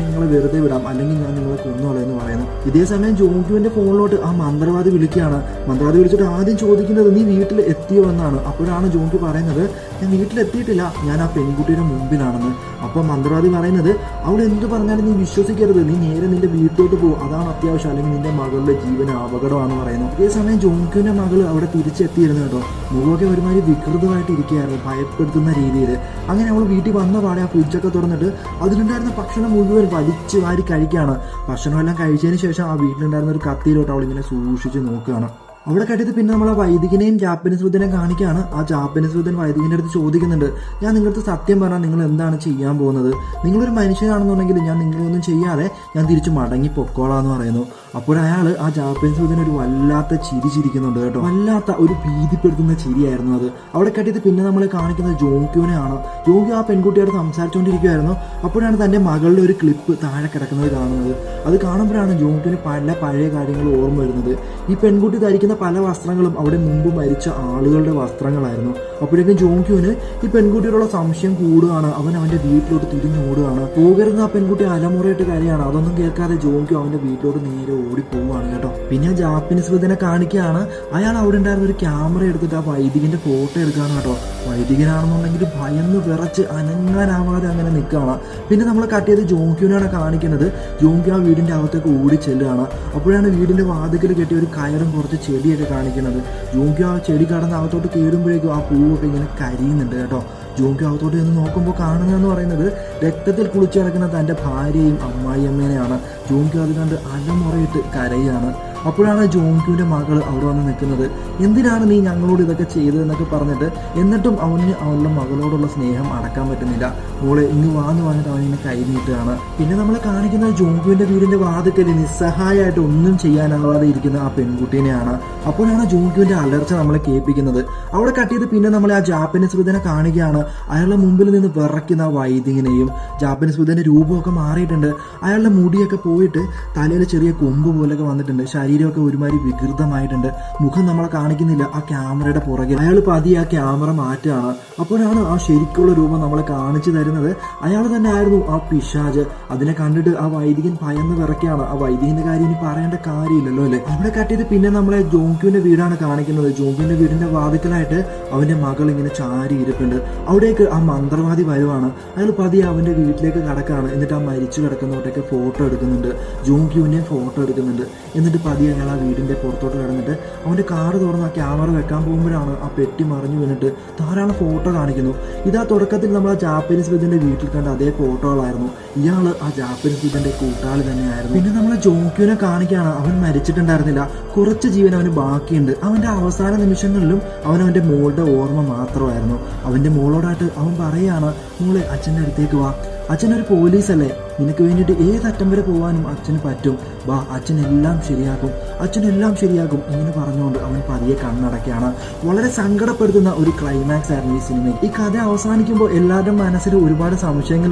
Speaker 1: നിങ്ങളെ വെറുതെ വിടാം അല്ലെങ്കിൽ ഞാൻ നിങ്ങളെ കൊന്നോളൂ എന്ന് പറയുന്നു ഇതേ സമയം ജോങ്കുവിന്റെ ഫോണിലോട്ട് ആ മന്ത്രവാദി വിളിക്കുക ചോദിക്കുകയാണ് മന്ത്രവാദി വിളിച്ചിട്ട് ആദ്യം ചോദിക്കുന്നത് നീ വീട്ടിൽ എത്തിയോ എന്നാണ് അപ്പോഴാണ് ജോൺകി പറയുന്നത് ഞാൻ വീട്ടിലെത്തിയിട്ടില്ല ഞാൻ ആ പെൺകുട്ടിയുടെ മുമ്പിലാണെന്ന് അപ്പോൾ മന്ത്രവാദി പറയുന്നത് അവൾ എന്ത് പറഞ്ഞാലും നീ വിശ്വസിക്കരുത് നീ നേരെ നിന്റെ വീട്ടിലോട്ട് പോകും അതാണ് അത്യാവശ്യം അല്ലെങ്കിൽ നിന്റെ മകളുടെ ജീവന അപകടമാണെന്ന് പറയുന്നു അതേ സമയം ജോൺക്യൂവിൻ്റെ മകൾ അവിടെ തിരിച്ചെത്തിയിരുന്നു കേട്ടോ മുഖമൊക്കെ ഒരുമാതിരി വികൃതമായിട്ട് ഇരിക്കുകയായിരുന്നു ഭയപ്പെടുത്തുന്ന രീതിയിൽ അങ്ങനെ അവൾ വീട്ടിൽ വന്ന പാടെ ആ ഫ്രിഡ്ജൊക്കെ തുറന്നിട്ട് അതിലുണ്ടായിരുന്ന ഭക്ഷണം മുഴുവൻ വലിച്ചു വാരി കഴിക്കുകയാണ് ഭക്ഷണമെല്ലാം കഴിച്ചതിന് ശേഷം ആ വീട്ടിലുണ്ടായിരുന്ന ഒരു കത്തിയിലോട്ട് അവൾ ഇങ്ങനെ സൂക്ഷിച്ച് നോക്കുക going to അവിടെ കെട്ടിയത് പിന്നെ നമ്മൾ ആ വൈദികനെയും ജാപ്പനീസ് ബുദ്ധനെയും കാണിക്കുകയാണ് ആ ജാപ്പനീസ് ബുദ്ധൻ വൈദികൻ്റെ അടുത്ത് ചോദിക്കുന്നുണ്ട് ഞാൻ നിങ്ങളുടെ സത്യം പറഞ്ഞാൽ നിങ്ങൾ എന്താണ് ചെയ്യാൻ പോകുന്നത് നിങ്ങളൊരു മനുഷ്യനാണെന്നുണ്ടെങ്കിൽ ഞാൻ നിങ്ങളൊന്നും ചെയ്യാതെ ഞാൻ തിരിച്ചു മടങ്ങി പൊക്കോളാം എന്ന് പറയുന്നു അപ്പോൾ അയാൾ ആ ജാപ്പനീസ് ബുദ്ധൻ ഒരു വല്ലാത്ത ചിരി ചിരിക്കുന്നുണ്ട് കേട്ടോ വല്ലാത്ത ഒരു ഭീതിപ്പെടുത്തുന്ന ചിരിയായിരുന്നു അത് അവിടെ കെട്ടിയത് പിന്നെ നമ്മൾ കാണിക്കുന്നത് ജോങ്ക്യൂനെ ആണ് ജോങ്ക്യു ആ പെൺകുട്ടിയോട് സംസാരിച്ചുകൊണ്ടിരിക്കുകയായിരുന്നു അപ്പോഴാണ് തൻ്റെ മകളുടെ ഒരു ക്ലിപ്പ് താഴെ കിടക്കുന്നത് കാണുന്നത് അത് കാണുമ്പോഴാണ് ജോങ്ക്യൂന് പല പഴയ കാര്യങ്ങൾ ഓർമ്മ വരുന്നത് ഈ പെൺകുട്ടി ധരിക്കുന്ന പല വസ്ത്രങ്ങളും അവിടെ മുമ്പ് മരിച്ച ആളുകളുടെ വസ്ത്രങ്ങളായിരുന്നു അപ്പോഴേക്കും ജോങ്കുവിന് ഈ പെൺകുട്ടിയോടുള്ള സംശയം കൂടുകയാണ് അവൻ അവന്റെ വീട്ടിലോട്ട് തിരിഞ്ഞോടുകയാണ് പോകരുന്ന ആ പെൺകുട്ടി അലമുറയിട്ട് കാര്യമാണ് അതൊന്നും കേൾക്കാതെ ജോങ്കു അവന്റെ വീട്ടിലോട്ട് നേരെ ഓടി പോവുകയാണ് കേട്ടോ പിന്നെ ജാപ്പനീസ് വൃദ്ധനെ കാണിക്കുകയാണ് അയാൾ അവിടെ ഉണ്ടായിരുന്ന ഒരു ക്യാമറ എടുത്തിട്ട് ആ വൈദികന്റെ ഫോട്ടോ എടുക്കുകയാണ് കേട്ടോ വൈദികനാണെന്നുണ്ടെങ്കിൽ ഭയന്ന് വിറച്ച് അനങ്ങാനാവാതെ അങ്ങനെ നിൽക്കുകയാണ് പിന്നെ നമ്മൾ കട്ട് ചെയ്ത് ജോങ്ക്യൂനാണ് കാണിക്കുന്നത് ജോങ്കു ആ വീടിന്റെ അകത്തേക്ക് ഓടി ചെല്ലുകയാണ് അപ്പോഴാണ് വീടിന്റെ വാതിക്കൽ കെട്ടിയ ഒരു കയറും കുറച്ച് ചെടിയൊക്കെ കാണിക്കുന്നത് ജോങ്കു ആ ചെടി കടന്ന് അകത്തോട്ട് കയറുമ്പോഴേക്കും ആ പൂ ഒക്കെ ഇങ്ങനെ കരിയുന്നുണ്ട് കേട്ടോ ജോങ്കി അകത്തോട്ട് ചെന്ന് നോക്കുമ്പോൾ എന്ന് പറയുന്നത് രക്തത്തിൽ കുളിച്ചു കിടക്കുന്ന തൻ്റെ ഭാര്യയും അമ്മായിയമ്മേനെയാണ് ജോങ്കി അത് കണ്ട് അലമുറയിട്ട് കരയാണ് അപ്പോഴാണ് ജോങ്കുവിൻ്റെ മകൾ അവിടെ വന്ന് നിൽക്കുന്നത് എന്തിനാണ് നീ ഞങ്ങളോട് ഇതൊക്കെ ചെയ്തതെന്നൊക്കെ പറഞ്ഞിട്ട് എന്നിട്ടും അവന് അവളുടെ മകളോടുള്ള സ്നേഹം അടക്കാൻ പറ്റുന്നില്ല മോളെ ഇന്ന് വാന്ന് പറഞ്ഞിട്ട് അവൻ ഇങ്ങനെ കൈനീട്ടുകയാണ് പിന്നെ നമ്മൾ കാണിക്കുന്ന ജോങ്കുവിൻ്റെ വീടിൻ്റെ വാതിക്കൽ നിസ്സഹായമായിട്ട് ഒന്നും ചെയ്യാനാവാതെ ഇരിക്കുന്ന ആ പെൺകുട്ടീനെയാണ് അപ്പോഴാണ് ജോങ്കുവിൻ്റെ അലർച്ച നമ്മളെ കേൾപ്പിക്കുന്നത് അവിടെ കട്ടിയത് പിന്നെ നമ്മളെ ആ ജാപ്പനീസ് വൃദ്ധനെ കാണുകയാണ് അയാളുടെ മുമ്പിൽ നിന്ന് വിറയ്ക്കുന്ന വൈദികനെയും ജാപ്പനീസ് വൃദ്ധൻ്റെ രൂപമൊക്കെ മാറിയിട്ടുണ്ട് അയാളുടെ മുടിയൊക്കെ പോയിട്ട് തലയിൽ ചെറിയ കൊമ്പ് പോലൊക്കെ വന്നിട്ടുണ്ട് ശരീരം ശരീരമൊക്കെ ഒരുമാതിരി വികൃതമായിട്ടുണ്ട് മുഖം നമ്മളെ കാണിക്കുന്നില്ല ആ ക്യാമറയുടെ പുറകിൽ അയാൾ പതി ആ ക്യാമറ മാറ്റുകയാണ് അപ്പോഴാണ് ആ ശരിക്കുള്ള രൂപം നമ്മളെ കാണിച്ചു തരുന്നത് അയാൾ തന്നെ ആയിരുന്നു ആ പിശാജ് അതിനെ കണ്ടിട്ട് ആ വൈദികൻ ഭയന്ന് വിറയ്ക്കാണ് ആ വൈദികന്റെ കാര്യം ഇനി പറയേണ്ട കാര്യമില്ലല്ലോ അല്ലേ അവിടെ കട്ടിയത് പിന്നെ നമ്മളെ ജോങ്കുവിന്റെ വീടാണ് കാണിക്കുന്നത് ജോങ്കുവിന്റെ വീടിന്റെ വാതിക്കലായിട്ട് അവന്റെ മകൾ ഇങ്ങനെ ചാരി ഇരിപ്പുണ്ട് അവിടേക്ക് ആ മന്ത്രവാദി വരുവാണ് അയാൾ പതി അവന്റെ വീട്ടിലേക്ക് കടക്കാണ് എന്നിട്ട് ആ മരിച്ചു കിടക്കുന്നവരുടെയൊക്കെ ഫോട്ടോ എടുക്കുന്നുണ്ട് ജോങ്ക്യുവിന്റെയും ഫോട്ടോ എടുക്കുന്നുണ്ട് എന്നിട്ട് ആദ്യം അയാൾ ആ വീടിൻ്റെ പുറത്തോട്ട് കിടന്നിട്ട് അവൻ്റെ കാറ് തുറന്ന് ആ ക്യാമറ വെക്കാൻ പോകുമ്പോഴാണ് ആ പെട്ടി മറിഞ്ഞു വന്നിട്ട് ധാരാളം ഫോട്ടോ കാണിക്കുന്നു ഇതാ തുടക്കത്തിൽ നമ്മൾ ആ ജാപ്പനീസ് വിദ്യൻ്റെ വീട്ടിൽ കണ്ട അതേ ഫോട്ടോകളായിരുന്നു ഇയാൾ ആ ജാപ്പനീസ് വിദ്യൻ്റെ കൂട്ടാളി തന്നെയായിരുന്നു പിന്നെ നമ്മൾ ജോക്യുവിനെ കാണിക്കുകയാണ് അവൻ മരിച്ചിട്ടുണ്ടായിരുന്നില്ല കുറച്ച് ജീവൻ അവന് ബാക്കിയുണ്ട് അവൻ്റെ അവസാന നിമിഷങ്ങളിലും അവൻ അവൻ്റെ മോളുടെ ഓർമ്മ മാത്രമായിരുന്നു അവൻ്റെ മോളോടായിട്ട് അവൻ പറയുകയാണ് മോളെ അച്ഛൻ്റെ അടുത്തേക്ക് വാ അച്ഛനൊരു പോലീസല്ലേ നിനക്ക് വേണ്ടിയിട്ട് ഏതറ്റം വരെ പോകാനും അച്ഛന് പറ്റും വാ അച്ഛൻ എല്ലാം അച്ഛൻ അച്ഛനെല്ലാം ശരിയാകും ഇങ്ങനെ പറഞ്ഞുകൊണ്ട് അവൻ പതിയെ കണ്ണടക്കാണ് വളരെ സങ്കടപ്പെടുത്തുന്ന ഒരു ക്ലൈമാക്സ് ആയിരുന്നു ഈ സിനിമയിൽ ഈ കഥ അവസാനിക്കുമ്പോൾ എല്ലാവരുടെ മനസ്സിൽ ഒരുപാട് സംശയങ്ങൾ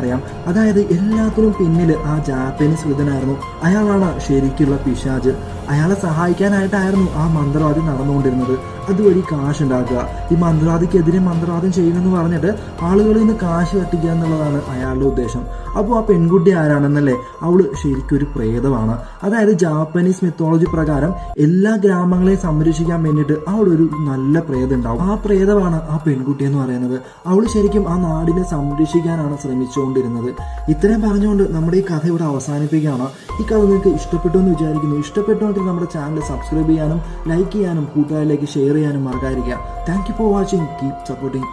Speaker 1: അറിയാം അതായത് എല്ലാത്തിനും പിന്നിൽ ആ ജാപ്പനീസ് വൃതനായിരുന്നു അയാളാണ് ശരിക്കുള്ള പിശാജ് അയാളെ സഹായിക്കാനായിട്ടായിരുന്നു ആ മന്ത്രവാദി നടന്നുകൊണ്ടിരുന്നത് അതുവഴി കാശ് ഉണ്ടാക്കുക ഈ മന്ത്രവാദിക്കെതിരെ മന്ത്രവാദം ചെയ്യുമെന്ന് പറഞ്ഞിട്ട് ആളുകളിൽ നിന്ന് കാശ് കട്ടിക്കുക എന്നുള്ളതാണ് അയാളുടെ ഉദ്ദേശം അപ്പോൾ ആ പെൺകുട്ടി ആരാണെന്നല്ലേ അവൾ ശരിക്കും ഒരു പ്രേതമാണ് അതായത് ജാപ്പനീസ് മിത്തോളജി പ്രകാരം എല്ലാ ഗ്രാമങ്ങളെയും സംരക്ഷിക്കാൻ വേണ്ടിയിട്ട് അവിടെ ഒരു നല്ല പ്രേതം ഉണ്ടാവും ആ പ്രേതമാണ് ആ പെൺകുട്ടി എന്ന് പറയുന്നത് അവൾ ശരിക്കും ആ നാടിനെ സംരക്ഷിക്കാനാണ് ശ്രമിച്ചുകൊണ്ടിരുന്നത് ഇത്രയും പറഞ്ഞുകൊണ്ട് നമ്മുടെ ഈ കഥ ഇവിടെ അവസാനിപ്പിക്കുകയാണ് ഈ കഥ നിങ്ങൾക്ക് ഇഷ്ടപ്പെട്ടു എന്ന് വിചാരിക്കുന്നു ഇഷ്ടപ്പെട്ടു ഇഷ്ടമായെങ്കിൽ നമ്മുടെ ചാനൽ സബ്സ്ക്രൈബ് ചെയ്യാനും ലൈക്ക് ചെയ്യാനും കൂട്ടുകാരിലേക്ക് ഷെയർ ചെയ്യാനും മറക്കാതിരിക്കുക thank you for watching keep supporting